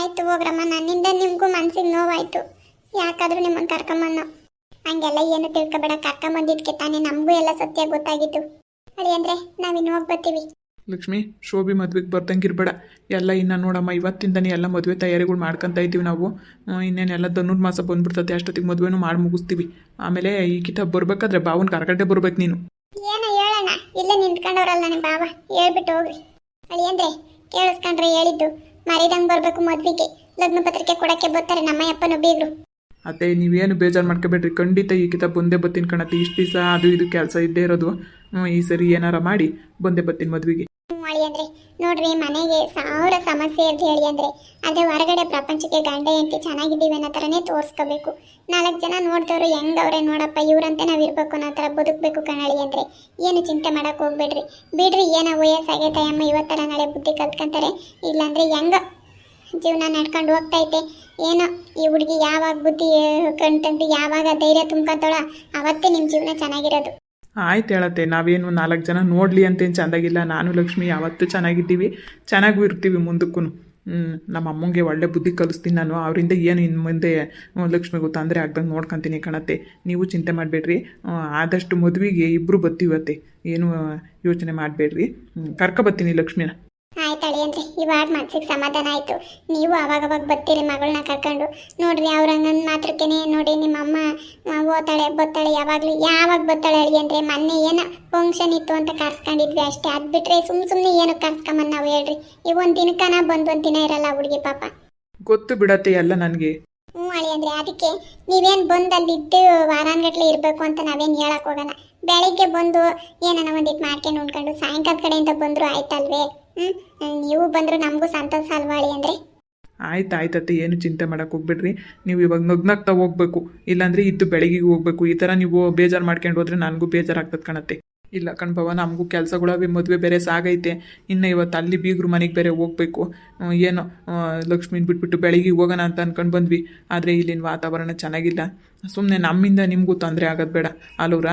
[SPEAKER 1] ಆಯ್ತು ಹೋಗ್ರಮ್ಮ. ನನ್ನಿಂದ ನಿಮಗೂ ಮನ್ಸಿಗೆ ನೋವಾಯ್ತು. ಯಾಕಾದ್ರೂ ನಿಮ್ಮನ್ನು ಕರ್ಕೊಂಬನ್ನು ಹಂಗೆಲ್ಲ ಏನು ತಿಳ್ಕೊಬೇಡ ಬಂದಿದ್ದಕ್ಕೆ ತಾನೇ ನಮಗೂ ಎಲ್ಲ ಸತ್ಯ ಗೊತ್ತಾಗಿತ್ತು ಅಳಿ ಅಂದ್ರೆ ನಾವಿನ್ನು ಹೋಗಿ ಬರ್ತೀವಿ.
[SPEAKER 2] ಲಕ್ಷ್ಮಿ ಶೋಭಿ ಮದ್ವೆಗೆ ಬರ್ತಂಗಿರ್ಬೇಡ ಎಲ್ಲ ಇನ್ನ ನೋಡಮ್ಮ ಇವತ್ತಿಂದನೇ ಎಲ್ಲ ಮದುವೆ ತಯಾರಿಗಳು ಮಾಡ್ಕೊಂತ ಇದ್ದೀವಿ ನಾವು. ಇನ್ನೇನೆಲ್ಲ ಧನುರ್ಮಾಸ ಬಂದ್ಬಿಡ್ತದೆ ಅಷ್ಟೊತ್ತಿಗೆ ಮದುವೆನೂ ಮಾಡಿ ಮುಗಿಸ್ತೀವಿ. ಆಮೇಲೆ ಈ ಕಿತ ಬರ್ಬೇಕಾದ್ರೆ ಬಾವನ್ ಕರ್ಕಟ್ಟೆ ಬರ್ಬೇಕು ನೀನು.
[SPEAKER 1] ಏನೋ ಹೇಳೋಣ ಇಲ್ಲ ನಿಂತ್ಕೊಂಡವ್ರಲ್ಲ ನನ್ನ ಬಾವ ಹೇಳ್ಬಿಟ್ಟು ಹೋಗ್ರಿ. ಅಳಿ ಅಂದ್ರೆ ಕೇಳಿಸ್ಕೊಂಡ್ರೆ ಹೇಳಿದ್ದು. ಮರಿದಂಗೆ ಬರಬೇಕು ಮದ್ವೆಗೆ. ಲಗ್ನ ಪತ್ರಿಕೆ ಕೊಡಕ್ಕೆ ಬರ್ತಾರೆ ನಮ್ಮ ಅಪ್ಪನ ಬೀಗ್ರು.
[SPEAKER 2] ಅತ್ತೆ ನೀವೇನು ಬೇಜಾರು ಮಾಡ್ಕೋಬೇಡ್ರಿ. ಖಂಡಿತ ಈ ಕಿತ ಬಂದೇ ಬತ್ತಿನ ಕಣತ್ತೆ ಇಷ್ಟು ದಿವಸ ಅದು ಇದು ಕೆಲಸ ಇದ್ದೇ ಇರೋದು. ಈ ಸರಿ ಏನಾರ ಮಾಡಿ ಬಂದೇ ಬತ್ತಿನ ಮದುವೆಗೆ.
[SPEAKER 1] ಅಂದ್ರೆ ನೋಡ್ರಿ, ಮನೆಗೆ ಸಾವಿರ ಸಮಸ್ಯೆ ಅಂತ ಹೇಳಿ ಅಂದ್ರೆ ಅದೇ ಹೊರಗಡೆ ಪ್ರಪಂಚಕ್ಕೆ ಗಂಡ, ಹೆಂಡತಿ ಚೆನ್ನಾಗಿದ್ದೀವಿ ಅನ್ನೋ ಥರನೇ ತೋರಿಸ್ಕೋಬೇಕು. ನಾಲ್ಕು ಜನ ನೋಡ್ದವ್ರು ಹೆಂಗವ್ರೆ ನೋಡಪ್ಪ, ಇವ್ರಂತೆ ನಾವು ಇರಬೇಕು ಅನ್ನೋ ಥರ ಬದುಕಬೇಕು ಕಣಳಿ ಅಂದ್ರೆ ಏನು ಚಿಂತೆ ಮಾಡಕ್ ಹೋಗ್ಬೇಡ್ರಿ. ಬಿಡ್ರಿ, ಏನೋ ವಯಸ್ಸಾಗೈತೆ ಅಮ್ಮ ಇವತ್ತರ ನಾಳೆ ಬುದ್ಧಿ ಕಲ್ತ್ಕೊಂತಾರೆ. ಇಲ್ಲಾಂದ್ರೆ ಹೆಂಗ ಜೀವನ ನಡ್ಕೊಂಡು ಹೋಗ್ತೈತೆ. ಏನೋ, ಈ ಹುಡುಗಿ ಯಾವಾಗ ಬುದ್ಧಿ ಕಂಟಂತೆ ಯಾವಾಗ ಧೈರ್ಯ ತುಂಬ್ಕೊಂತಾಳ ಅವತ್ತೇ ನಿಮ್ಮ ಜೀವನ ಚೆನ್ನಾಗಿರೋದು.
[SPEAKER 2] ಆಯ್ತು ಹೇಳತ್ತೆ, ನಾವೇನು ನಾಲ್ಕು ಜನ ನೋಡಲಿ ಅಂತೇನು ಚೆಂದಾಗಿಲ್ಲ. ನಾನು ಲಕ್ಷ್ಮಿ, ಯಾವತ್ತೂ ಚೆನ್ನಾಗಿದ್ದೀವಿ. ಚೆನ್ನಾಗೂ ಇರ್ತೀವಿ ಮುಂದಕ್ಕೂ ನಮ್ಮ ಅಮ್ಮಂಗೆ ಒಳ್ಳೆ ಬುದ್ಧಿ ಕಲಿಸ್ತೀನಿ ನಾನು. ಅವರಿಂದ ಏನು ಇನ್ನು ಮುಂದೆ ಲಕ್ಷ್ಮಿಗೆ ತೊಂದರೆ ಆಗ್ದಂಗೆ ನೋಡ್ಕೊತೀನಿ ಕಣತ್ತೆ. ನೀವು ಚಿಂತೆ ಮಾಡಬೇಡ್ರಿ. ಆದಷ್ಟು ಮದುವೆಗೆ ಇಬ್ಬರು ಬತ್ತೀವತ್ತೆ ಏನು ಯೋಚನೆ ಮಾಡಬೇಡ್ರಿ. ಕರ್ಕೊ ಬರ್ತೀನಿ ಲಕ್ಷ್ಮಿನ.
[SPEAKER 1] ಆಯ್ತು ಅಳಿಯಂದ್ರೆ ಇವಾಗ ಮನ್ಸಿಗೆ ಸಮಾಧಾನ ಆಯ್ತು. ನೀವು ಅವಾಗವಾಗ ಬರ್ತೀರಿ ಮಗಳನ್ನ ಕರ್ಕೊಂಡು. ನೋಡ್ರಿ ಅವ್ರ ನನ್ನ ಮಾತ್ರಕ್ಕೇನೆ ನೋಡಿ ನಿಮ್ಮ ಅಮ್ಮ ಓತಾಳೆ ಬತ್ತಾಳೆ ಯಾವಾಗಲೂ ಯಾವಾಗ ಬತ್ತಾಳೆ ಅಳಿಯಂದ್ರೆ ಮೊನ್ನೆ ಏನ ಫಂಕ್ಷನ್ ಇತ್ತು ಅಂತ ಕರ್ಸ್ಕೊಂಡಿದ್ವಿ ಅಷ್ಟೇ. ಅದ್ ಬಿಟ್ರೆ ಸುಮ್ ಸುಮ್ಮನೆ ಏನು ಕರ್ಸ್ಕೊಂಬಂದು ನಾವು ಹೇಳ್ರಿ. ಈ ಒಂದು ದಿನಕ್ಕನ ಬಂದು ಒಂದು ದಿನ ಇರಲ್ಲ ಹುಡುಗಿ ಪಾಪ.
[SPEAKER 2] ಗೊತ್ತು ಬಿಡತ್ತೆ ಎಲ್ಲ ನನಗೆ.
[SPEAKER 1] ಹ್ಞೂ ಅಳಿಯಂದ್ರೆ ಅದಕ್ಕೆ ನೀವೇನು ಬಂದು ಅಲ್ಲಿದ್ದು ವಾರಾನ್ಗಟ್ಲೆ ಇರಬೇಕು ಅಂತ ನಾವೇನ್ ಹೇಳಕ್ ಹೋಗಲ್ಲ. ಬೆಳಿಗ್ಗೆ ಬಂದು ಏನನ ಒಂದಿಟ್ಟು ಮಾಡ್ಕೊಂಡು ಉಂಡ್ಕೊಂಡು ಸಾಯಂಕಾಲ ಕಡೆಯಿಂದ ಬಂದ್ರು ಆಯ್ತಲ್ವೇ? ಹ್ಞೂ ನೀವು ಬಂದರೂ ನಮಗೂ ಸಂತೋಷ ಅಲ್ವಾಳಿ
[SPEAKER 2] ಆಯ್ತು ಆಯ್ತತ್ತೆ ಏನು ಚಿಂತೆ ಮಾಡಕ್ ಹೋಗ್ಬಿಡ್ರಿ. ನೀವು ಇವಾಗ ನಗ್ನಗ್ತಾ ಹೋಗ್ಬೇಕು. ಇಲ್ಲಾಂದ್ರೆ ಇದ್ದು ಬೆಳಗಿಗೆ ಹೋಗ್ಬೇಕು. ಈ ತರ ನೀವು ಬೇಜಾರು ಮಾಡ್ಕೊಂಡು ಹೋದ್ರೆ ನನಗೂ ಬೇಜಾರಾಗ್ತದೆ ಕಣತ್ತೆ. ಇಲ್ಲ ಕಣ್ಬವ ನಮಗೂ ಕೆಲಸಗಳವೆ ಮದುವೆ ಬೇರೆ ಸಾಗೈತೆ. ಇನ್ನು ಇವತ್ತು ಅಲ್ಲಿ ಬೀಗರು ಮನೆಗೆ ಬೇರೆ ಹೋಗ್ಬೇಕು. ಏನು ಆ, ಬಿಟ್ಬಿಟ್ಟು ಬೆಳಿಗ್ಗೆ ಹೋಗೋಣ ಅಂತ ಅನ್ಕೊಂಡು ಬಂದ್ವಿ. ಆದರೆ ಇಲ್ಲಿನ ವಾತಾವರಣ ಚೆನ್ನಾಗಿಲ್ಲ. ಸುಮ್ಮನೆ ನಮ್ಮಿಂದ ನಿಮಗೂ ತೊಂದರೆ ಆಗೋದು ಬೇಡ. ಅಲ್ಲವ್ರ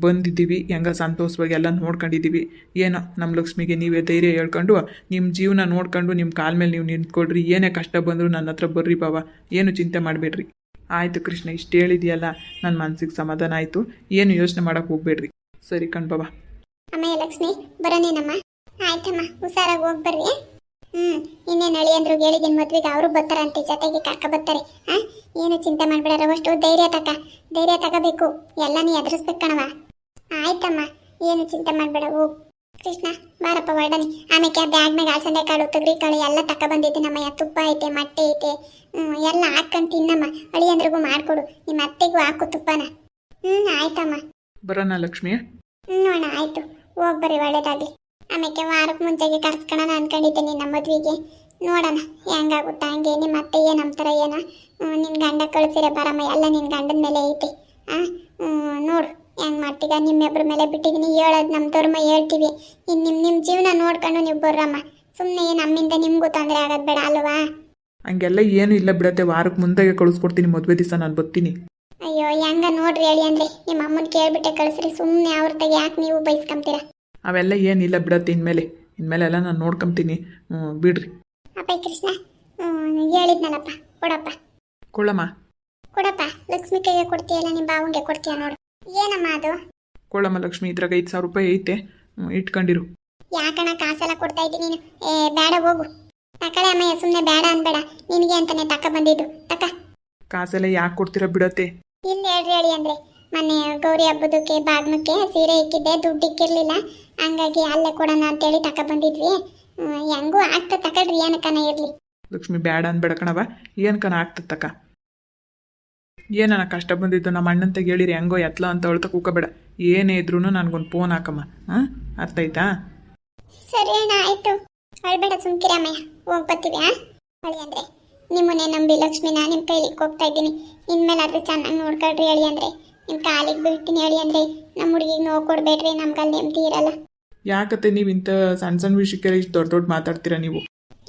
[SPEAKER 2] ಬಂದಿದ್ದೀವಿ. ಹೆಂಗ ಸಂತೋಷವಾಗಿ ಎಲ್ಲ ನೋಡ್ಕೊಂಡಿದ್ದೀವಿ. ಏನೋ ನಮ್ಮ ಲಕ್ಷ್ಮಿಗೆ ನೀವೇ ಧೈರ್ಯ ಹೇಳ್ಕೊಂಡು ನಿಮ್ಮ ಜೀವನ ನೋಡ್ಕೊಂಡು ನಿಮ್ಮ ಕಾಲ ಮೇಲೆ ನೀವು ನಿಂತ್ಕೊಳ್ರಿ. ಏನೇ ಕಷ್ಟ ಬಂದರೂ ನನ್ನ ಹತ್ರ ಬರ್ರಿ ಬಾವ ಏನು ಚಿಂತೆ ಮಾಡಬೇಡ್ರಿ. ಆಯಿತು ಕೃಷ್ಣ ಇಷ್ಟು ಹೇಳಿದೆಯಲ್ಲ ನನ್ನ ಮನಸ್ಸಿಗೆ ಸಮಾಧಾನ ಆಯಿತು. ಏನು ಯೋಚನೆ ಮಾಡೋಕ್ಕೆ ಹೋಗ್ಬೇಡ್ರಿ. ಸರಿ ಕಣ್ಬವ
[SPEAKER 1] ಅಮ್ಮ ಲಕ್ಷ್ಮಿ, ಬರೋನೇನಮ್ಮ? ಆಯ್ತಮ್ಮ, ಹುಷಾರಾಗಿ ಹೋಗಿ ಬರ್ರಿ ಹ್ಮ್, ಇನ್ನೇನು ಅಳಿಯಂದ್ರು ಹೇಳಿದ್ದೀನಿ ಮದ್ವೆಗೆ ಅವರು ಬರ್ತಾರಂತೆ, ಜೊತೆಗೆ ಕರ್ಕ ಬರ್ತಾರೆ ಹಾ ಏನು ಚಿಂತೆ ಮಾಡಬೇಡ ಅಷ್ಟು ಧೈರ್ಯ ತಕ, ಧೈರ್ಯ ತಗೋಬೇಕು, ಎಲ್ಲ ನೀ ಎದುರಿಸ್ಬೇಕು ಕಣವ ಆಯ್ತಮ್ಮ, ಏನು ಚಿಂತೆ ಮಾಡ್ಬೇಡ ಹೋಗು ಕೃಷ್ಣ, ಬಾರಪ್ಪ, ಹೊರಡನಿ. ಆಮೇಲೆ ಬ್ಯಾಗ್ನಾಗ ಅಲಸಂದೆ ಕಾಳು, ತೊಗರಿ ಕಾಳು, ಎಲ್ಲ ತಕ ಬಂದಿದ್ದೆ ನಮ್ಮಯ್ಯ, ತುಪ್ಪ ಐತೆ, ಮೊಟ್ಟೆ ಐತೆ. ಹ್ಮ್, ಎಲ್ಲ ಹಾಕೊಂಡು ತಿನ್ನಮ್ಮ ಅಳಿಯಂದ್ರಿಗೂ ಮಾಡ್ಕೊಡು, ನಿಮ್ಮ ಅತ್ತೆಗೂ ಹಾಕು ತುಪ್ಪನ. ಹ್ಮ್, ಆಯ್ತಮ್ಮ.
[SPEAKER 2] ಬರೋಣ ಲಕ್ಷ್ಮಿ.
[SPEAKER 1] ನೋಡಣ ಆಯ್ತು. ಹೋಗ್ ಬರ್ರಿ ಒಳ್ಳೇದಾಗ್ಲಿ. ಆಮೇಲೆ ವಾರಕ್ಕೆ ಮುಂಚೆಗೆ ಕರ್ಸ್ಕೊಳೋಣ ಅನ್ಕೊಂಡಿದ್ದೀನಿ ನಮ್ಮ ಮದ್ವೆಗೆ. ನೋಡೋಣ ಹೆಂಗಾಗುತ್ತಾ ಹಂಗೆ ನಿಮ್ಮ ಅತ್ತೆ ಏನು ಅಂತಾರ ಏನೋ? ನಿನ್ನ ಗಂಡ ಕಳಿಸಿರ ಬರಮ್ಮ ಎಲ್ಲ ನಿನ್ನ ಗಂಡನ ಮೇಲೆ ಐತಿ. ಆ ನೋಡು ಹೆಂಗೆ ಮಾಡ್ತೀಗ? ನಿಮ್ಮಿಬ್ಬರ ಮೇಲೆ ಬಿಟ್ಟಿದ್ದೀನಿ ಹೇಳೋದು ನಮ್ಮ ಧರ್ಮ ಹೇಳ್ತೀವಿ. ಇನ್ನು ನಿಮ್ಮ ನಿಮ್ಮ ಜೀವನ ನೋಡ್ಕೊಂಡು ನೀವು ಬರ್ರಮ್ಮ. ಸುಮ್ಮನೆ ನಮ್ಮಿಂದ ನಿಮಗೂ ತೊಂದರೆ ಆಗೋದು ಬೇಡ ಅಲ್ವಾ?
[SPEAKER 2] ಹಂಗೆಲ್ಲ ಏನು ಇಲ್ಲ ಬಿಡತ್ತೆ ವಾರಕ್ಕೆ ಮುಂದೆಗೆ ಕಳಿಸ್ಕೊಡ್ತೀನಿ ಮದುವೆ ದಿವಸ ನಾನು ಬರ್ತೀನಿ.
[SPEAKER 1] ಅಯ್ಯೋ ಹೆಂಗ ನೋಡ್ರಿ ಹೇಳಿ ಅಂದ್ರೆ ನಿಮ್ಮ ಅಮ್ಮನ ಕೇಳ್ಬಿಟ್ಟೆ ಕಳಿಸ್ರಿ. ಸುಮ್ಮನೆ ಅವ್ರದಾಗ ಯಾಕೆ ನೀವು ಬೈಸ್ಕೊಂತೀರ
[SPEAKER 2] ಅವೆಲ್ಲ ಏನಿಲ್ಲ ಬಿಡತ್ತೆ ಇನ್ಮೇಲೆ ಇನ್ಮೇಲೆ. ಎಲ್ಲ ನಾನು ನೋಡ್ಕೊಂತೀನಿ ಹ್ಞೂ ಬಿಡ್ರಿ.
[SPEAKER 1] ಅಪ್ಪ ಕೃಷ್ಣ ಹೇಳಿದ್ನಲ್ಲಪ್ಪ. ಕೊಡಪ್ಪ.
[SPEAKER 2] ಕೊಳಮ್ಮ
[SPEAKER 1] ಕೊಡಪ್ಪ. ಲಕ್ಷ್ಮಿ ಕೈಗೆ ಕೊಡ್ತೀಯಲ್ಲ ನಿಮ್ಮ ಬಾವಂಗೆ ಕೊಡ್ತೀಯ ನೋಡು. ಏನಮ್ಮ ಅದು?
[SPEAKER 2] ಕೊಳ್ಳಮ್ಮ ಲಕ್ಷ್ಮಿ ಇದ್ರಾಗ ಐದು ಸಾವಿರ ರೂಪಾಯಿ ಐತೆ. ಇಟ್ಕೊಂಡಿರು.
[SPEAKER 1] ಯಾಕಣ ಕಾಸೆಲ್ಲ ಕೊಡ್ತಾ ಇದ್ದೀನಿ ನೀನು? ಏ ಬೇಡ ಹೋಗು. ತಕಳೆ ಅಮ್ಮ ಸುಮ್ಮನೆ ಬೇಡ ಅನ್ಬೇಡ. ನಿನಗೆ ಅಂತಾನೆ ತಕ ಬಂದಿದ್ದು. ತಕ.
[SPEAKER 2] ಕಾಸೆಲ್ಲ ಯಾಕೆ ಕೊಡ್ತೀರಾ ಬಿಡತ್ತೆ
[SPEAKER 1] ಇಲ್ಲಿ ಹೇಳ್ರಿ ಹೇಳಿ ಅಂದ್ರೆ ಮೊನ್ನೆ ಗೌರಿ ಹಬ್ಬದಕ್ಕೆ ಬಾಗ್ಮಕ್ಕೆ ಸೀರೆ ಇಕ್ಕಿದ್ದೆ ದುಡ್ಡು ಇಕ್ಕಿರ್ಲಿಲ್ಲ. ಹಂಗಾಗಿ ಅಲ್ಲೇ ಕೊಡೋಣ ಅಂತೇಳಿ ತಕ ಬಂದಿದ್ವಿ. ಹ್ಮ್, ಹೆಂಗೂ ಆಗ್ತಾ ತಕಳ್ರಿ ಏನಕ್ಕನ ಇರ್ಲಿ.
[SPEAKER 2] ಲಕ್ಷ್ಮಿ ಬೇಡ ಅನ್ಬೇಡ ಕಣವ ಏನು ಕಣ ತಕ? ಏನನ ಕಷ್ಟ ಬಂದಿದ್ದು ನಮ್ಮ ಅಣ್ಣನ ಹೇಳಿರಿ ಹೆಂಗೋ ಎತ್ಲ ಅಂತ ಅಳ್ತ ಕೂಕಬೇಡ. ಏನೇ ಇದ್ರೂ ನನಗೊಂದು ಫೋನ್ ಹಾಕಮ್ಮ ಹಾಂ? ಅರ್ಥ ಆಯ್ತಾ?
[SPEAKER 1] ಸರಿ ಅಣ್ಣ ಆಯ್ತು. ಅಳ್ಬೇಡ ಸುಮ್ಕಿರಮ್ಮಯ್ಯ ಹೋಗ್ ಬರ್ತೀವಿ ಹೇಳಿ ಅಂದ್ರೆ. ನಿಮ್ಮನ್ನೇ ನಂಬಿ ಲಕ್ಷ್ಮಿನ ನಿಮ್ಮ ಕೈಲಿ ಹೋಗ್ತಾ ಇದ್ದೀನಿ. ಇನ್ಮೇಲಾದ್ರೂ ಚೆನ್ನಾಗಿ ನೋಡ್ಕೊಳ್ರಿ ಹೇಳಿ ಅಂದ್ರೆ. ನಿಮ್ಮ ಕಾಲಿಗೆ ಬೀಳ್ತೀನಿ ಹೇಳಿ ಅಂದ್ರೆ. ನಮ್ಮ ಹುಡುಗಿಗೆ ನೋವು ಕೊಡ್ಬೇಡ್ರಿ ನಮ್ಗಲ್ಲಿ ನೆಮ್ಮದಿ ಇರಲ್ಲ.
[SPEAKER 2] ಯಾಕತ್ತೆ ನೀವು ಇಂಥ ಸಣ್ಣ ಸಣ್ಣ ವಿಷಯಕ್ಕೆ ಇಷ್ಟು ದೊಡ್ಡ ದೊಡ್ಡ ಮಾತಾಡ್ತೀರಾ ನೀವು?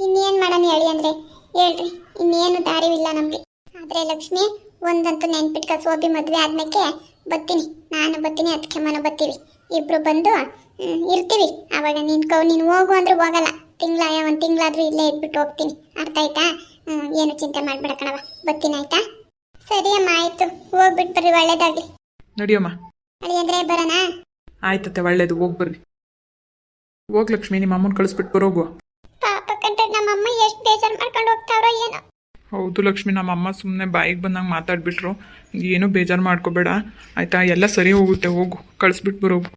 [SPEAKER 1] ಇನ್ನೇನು ಮಾಡೋಣ ಹೇಳಿ ಅಂದ್ರೆ. ಹೇಳ್ರಿ ಇನ್ನೇನು ದಾರಿವಿಲ್ಲ ನಮಗೆ. ಆದರೆ ಲಕ್ಷ್ಮಿ ಒಂದಂತೂ ನೆನ್ಪಿಟ್ಕ ಸೋಬಿ ಮದುವೆ ಆದ್ಮೇಲೆ ಬತ್ತೀನಿ. ನಾನು ಬತ್ತೀನಿ ಅದಕ್ಕೆ ಮನ ಬತ್ತೀವಿ. ಇಬ್ರು ಬಂದು ಇರ್ತೀವಿ. ಆವಾಗ ನಿನ್ ಕವ್ ನೀನು ಹೋಗು ಅಂದ್ರೆ ಹೋಗಲ್ಲ. ತಿಂಗಳ ಒಂದು ತಿಂಗಳಾದ್ರೂ ಇಲ್ಲೇ ಇದ್ಬಿಟ್ಟು ಹೋಗ್ತೀನಿ. ಅರ್ಥ ಆಯ್ತಾ? ಹ್ಞೂ ಏನು ಚಿಂತೆ ಮಾಡ್ಬೇಡ ಕಣವ ಬರ್ತೀನಿ ಆಯ್ತಾ? ಸರಿ ಅಮ್ಮ ಆಯ್ತು. ಹೋಗ್ಬಿಟ್ ಬರ್ರಿ ಒಳ್ಳೇದಾಗ್ಲಿ.
[SPEAKER 2] ನಡಿಯಮ್ಮ.
[SPEAKER 1] ಅಳಿಯಂದ್ರೆ ಬರೋಣ?
[SPEAKER 2] ಆಯ್ತತ್ತೆ ಒಳ್ಳೇದು ಹೋಗಿ ಬರ್ರಿ. ಹೋಗ್ ಲಕ್ಷ್ಮಿ ನಿಮ್ಮ ಅಮ್ಮನ ಕಳಿಸ್ಬಿಟ್ಟು ಬರೋಗು.
[SPEAKER 1] ಪಾಪ ಕಂಡ್ರೆ ನಮ್ಮಮ್ಮ ಎಷ್ಟು ಬೇಜಾರು ಮಾಡ್ಕೊಂಡು ಹೋಗ್ತಾವ್ರೋ ಏನೋ.
[SPEAKER 2] ಹೌದು ಲಕ್ಷ್ಮಿ ನಮ್ಮ ಅಮ್ಮ ಸುಮ್ಮನೆ ಬಾಯಿಗೆ ಬಂದಂಗೆ ಮಾತಾಡ್ಬಿಟ್ರು. ಏನೂ ಬೇಜಾರು ಮಾಡ್ಕೋಬೇಡ. ಆಯ್ತಾ ಎಲ್ಲ ಸರಿ ಹೋಗುತ್ತೆ ಹೋಗು. ಕಳಿಸ್ಬಿಟ್ಟು ಬರೋಗು.